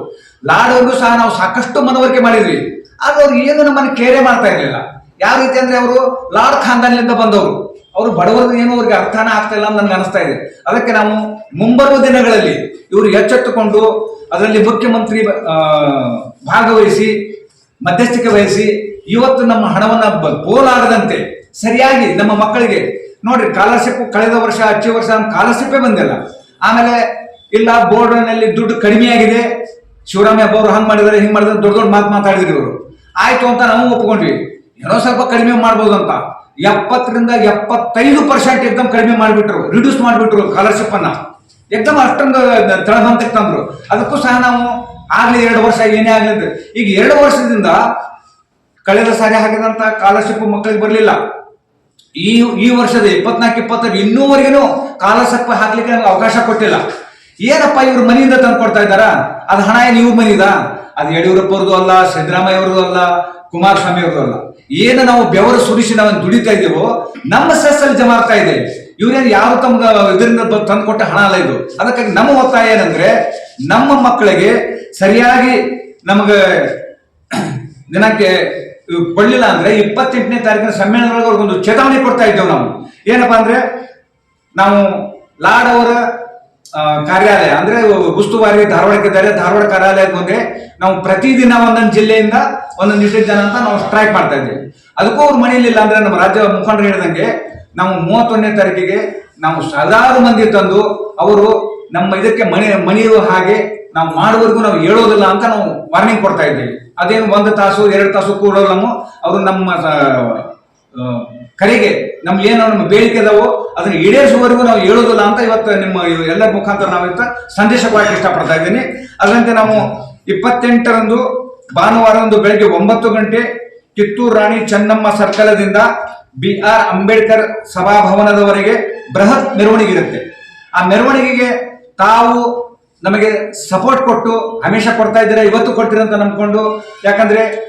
ಲಾಡವ್ರಿಗೂ ಸಹ ನಾವು ಸಾಕಷ್ಟು ಮನವರಿಕೆ ಮಾಡಿದ್ವಿ. ಆದ್ರೆ ಅವ್ರು ಏನು ನಮ್ಮನ್ನು ಕೇರೆ ಮಾಡ್ತಾ ಇರಲಿಲ್ಲ. ಯಾವ ರೀತಿ ಅಂದ್ರೆ ಅವರು ಲಾಡ್ ಖಾನ್ದಾನ್ಲಿಂದ ಬಂದವರು. ಅವರು ಬಡವರು ಏನು ಅವ್ರಿಗೆ ಅರ್ಥನ ಆಗ್ತಾ ಇಲ್ಲ ಅಂತ ನನ್ಗೆ ಅನಿಸ್ತಾ ಇದೆ. ಅದಕ್ಕೆ ನಾವು ಮುಂಬರುವ ದಿನಗಳಲ್ಲಿ ಇವರು ಎಚ್ಚೆತ್ತುಕೊಂಡು ಅದರಲ್ಲಿ ಮುಖ್ಯಮಂತ್ರಿ ಭಾಗವಹಿಸಿ, ಮಧ್ಯಸ್ಥಿಕೆ ವಹಿಸಿ ಇವತ್ತು ನಮ್ಮ ಹಣವನ್ನು ಪೋಲಾಗದಂತೆ ಸರಿಯಾಗಿ ನಮ್ಮ ಮಕ್ಕಳಿಗೆ ನೋಡ್ರಿ ಸ್ಕಾಲರ್ಶಿಪ್ ಕಳೆದ ವರ್ಷ ಹಚ್ಚಿ ವರ್ಷ ಸ್ಕಾಲರ್ಶಿಪ್ಪೇ ಬಂದಿಲ್ಲ. ಆಮೇಲೆ ಇಲ್ಲ ಬೋರ್ಡ್ನಲ್ಲಿ ದುಡ್ಡು ಕಡಿಮೆ ಆಗಿದೆ. ಶಿವರಾಮಯ್ಯ ಅವರು ಹಂಗೆ ಮಾಡಿದರೆ, ಹಿಂಗೆ ಮಾಡಿದ್ರೆ ದೊಡ್ಡ ದೊಡ್ಡ ಮಾತು ಮಾತಾಡಿದ್ರು ಇವರು. ಆಯ್ತು ಅಂತ ನಾವು ಒಪ್ಕೊಂಡ್ವಿ. ಏನೋ ಸ್ವಲ್ಪ ಕಡಿಮೆ ಮಾಡ್ಬೋದು ಅಂತ. ಎಪ್ಪತ್ತರಿಂದ ಎಪ್ಪತ್ತೈದು ಪರ್ಸೆಂಟ್ ಎಕ್ದಮ್ ಕಡಿಮೆ ಮಾಡಿಬಿಟ್ರು ರಿಡ್ಯೂಸ್ ಮಾಡಿಬಿಟ್ರು ಸ್ಕಾಲರ್ಶಿಪ್ ಅನ್ನ. ಎಕ್ದಮ್ ಅಷ್ಟೊಂದು ತಳಹಂತಕ್ಕೆ ತಂದ್ರು. ಅದಕ್ಕೂ ಸಹ ನಾವು ಆಗ್ಲಿ ಎರಡು ವರ್ಷ ಏನೇ ಆಗ್ಲಿ ಅಂತ ಈಗ ಎರಡು ವರ್ಷದಿಂದ ಕಳೆದ ಸಾರಿ ಹಾಕಿದಂತ ಸ್ಕಾಲರ್ಶಿಪ್ ಮಕ್ಕಳಿಗೆ ಬರಲಿಲ್ಲ. ಈ ಈ ವರ್ಷದ ಇಪ್ಪತ್ನಾಲ್ಕು, ಇಪ್ಪತ್ತೈದು ಇನ್ನೂವರೆಗೂ ಸ್ಕಾಲರ್ಶಿಪ್ ಹಾಕ್ಲಿಕ್ಕೆ ನಮ್ಗೆ ಅವಕಾಶ ಕೊಟ್ಟಿಲ್ಲ. ಏನಪ್ಪ ಇವ್ರು ಮನೆಯಿಂದ ತಂದು ಕೊಡ್ತಾ ಇದ್ದಾರ? ಅದು ಹಣ ಏನು ಇವ್ರ ಮನಿದ ಅದು ಯಡಿಯೂರಪ್ಪ ಅವ್ರದ್ದು ಅಲ್ಲ ಸಿದ್ದರಾಮಯ್ಯ ಅವ್ರದ್ದು ಅಲ್ಲ ಕುಮಾರಸ್ವಾಮಿ ಅವ್ರದ್ದು ಅಲ್ಲ. ಏನು ನಾವು ಬೆವರು ಸುರಿಸಿ ನಾವು ದುಡಿತಾ ಇದ್ದೀವೋ ನಮ್ಮ ಸೆಸ್ಸಲ್ಲಿ ಜಮಾ ಆಗ್ತಾ ಇದೆ. ಇವ್ರೇನು ಯಾರು ತಮ್ಗ ಇದರಿಂದ ತಂದು ಕೊಟ್ಟ ಹಣ ಅಲ್ಲ ಇದು. ಅದಕ್ಕಾಗಿ ನಮ್ಮ ಒತ್ತಾಯ ಏನಂದ್ರೆ, ನಮ್ಮ ಮಕ್ಕಳಿಗೆ ಸರಿಯಾಗಿ ನಮಗೆ ದಿನಕ್ಕೆ ಕೊಡಲಿಲ್ಲ ಅಂದ್ರೆ ಇಪ್ಪತ್ತೆಂಟನೇ ತಾರೀಕಿನ ಸಮ್ಮೇಳನದೊಳಗೆ ಒಂದು ಚೇತಾವಣೆ ಕೊಡ್ತಾ ಇದ್ದೇವೆ ನಾವು. ಏನಪ್ಪಾ ಅಂದ್ರೆ, ನಾವು ಲಾಡ್ ಅವರ ಕಾರ್ಯಾಲಯ, ಅಂದ್ರೆ ಉಸ್ತುವಾರಿ ಧಾರವಾಡಕ್ಕಿದ್ದಾರೆ ಧಾರವಾಡ ಕಾರ್ಯಾಲಯಕ್ಕೆ ಬಂದ್ರೆ ನಾವು ಪ್ರತಿದಿನ ಒಂದೊಂದು ಜಿಲ್ಲೆಯಿಂದ ಒಂದೊಂದು ಇಷ್ಟು ಜನ ಅಂತ ನಾವು ಸ್ಟ್ರೈಕ್ ಮಾಡ್ತಾ ಇದ್ದೀವಿ ಅದಕ್ಕೂ ಅವ್ರ ಮನೆಯಲ್ಲಿಲ್ಲ ಅಂದ್ರೆ ನಮ್ಮ ರಾಜ್ಯ ಮುಖಂಡರು ಹೇಳಿದಂಗೆ ನಾವು ಮೂವತ್ತೊಂದನೇ ತಾರೀಕಿಗೆ ನಾವು ಸಾವಿರಾರು ಮಂದಿ ತಂದು ಅವರು ನಮ್ಮ ಇದಕ್ಕೆ ಮನೆ ಮನೆಯೋ ಹಾಗೆ ನಾವು ಮಾಡುವವರೆಗೂ ನಾವು ಹೇಳೋದಿಲ್ಲ ಅಂತ ನಾವು ವಾರ್ನಿಂಗ್ ಕೊಡ್ತಾ ಇದ್ದೀವಿ ಅದೇನು ಒಂದು ತಾಸು, ಎರಡು ತಾಸು ಕೂಡೋಲ್ಲ ನಾವು ಅವರು ನಮ್ಮ ಕರೆಗೆ ನಮ್ಗೆ ಏನು ನಮ್ಮ ಬೇಡಿಕೆ ಇದಾವೋ ಅದನ್ನ ಈಡೇರಿಸುವವರೆಗೂ ನಾವು ಹೇಳೋದಿಲ್ಲ ಅಂತ ಇವತ್ತು ನಿಮ್ಮ ಎಲ್ಲರ ಮುಖಾಂತರ ನಾವು ಇವತ್ತು ಸಂದೇಶ ಕೊಡಕ್ಕೆ ಇಷ್ಟಪಡ್ತಾ ಇದ್ದೀನಿ. ಅದರಂತೆ ನಾವು ಇಪ್ಪತ್ತೆಂಟರಂದು ಭಾನುವಾರಂದು ಬೆಳಗ್ಗೆ ಒಂಬತ್ತು ಗಂಟೆ ಕಿತ್ತೂರು ರಾಣಿ ಚೆನ್ನಮ್ಮ ಸರ್ಕಲದಿಂದ ಬಿ ಆರ್ ಅಂಬೇಡ್ಕರ್ ಸಭಾಭವನದವರೆಗೆ ಬೃಹತ್ ಮೆರವಣಿಗೆ ಇರುತ್ತೆ. ಆ ಮೆರವಣಿಗೆಗೆ ತಾವು ನಮಗೆ ಸಪೋರ್ಟ್ ಕೊಟ್ಟು ಹಮೇಶ ಕೊಡ್ತಾ ಇದ್ದೀರಾ? ಇವತ್ತು ಕೊಡ್ತೀರಂತ ನಂಬ್ಕೊಂಡು? ಯಾಕಂದ್ರೆ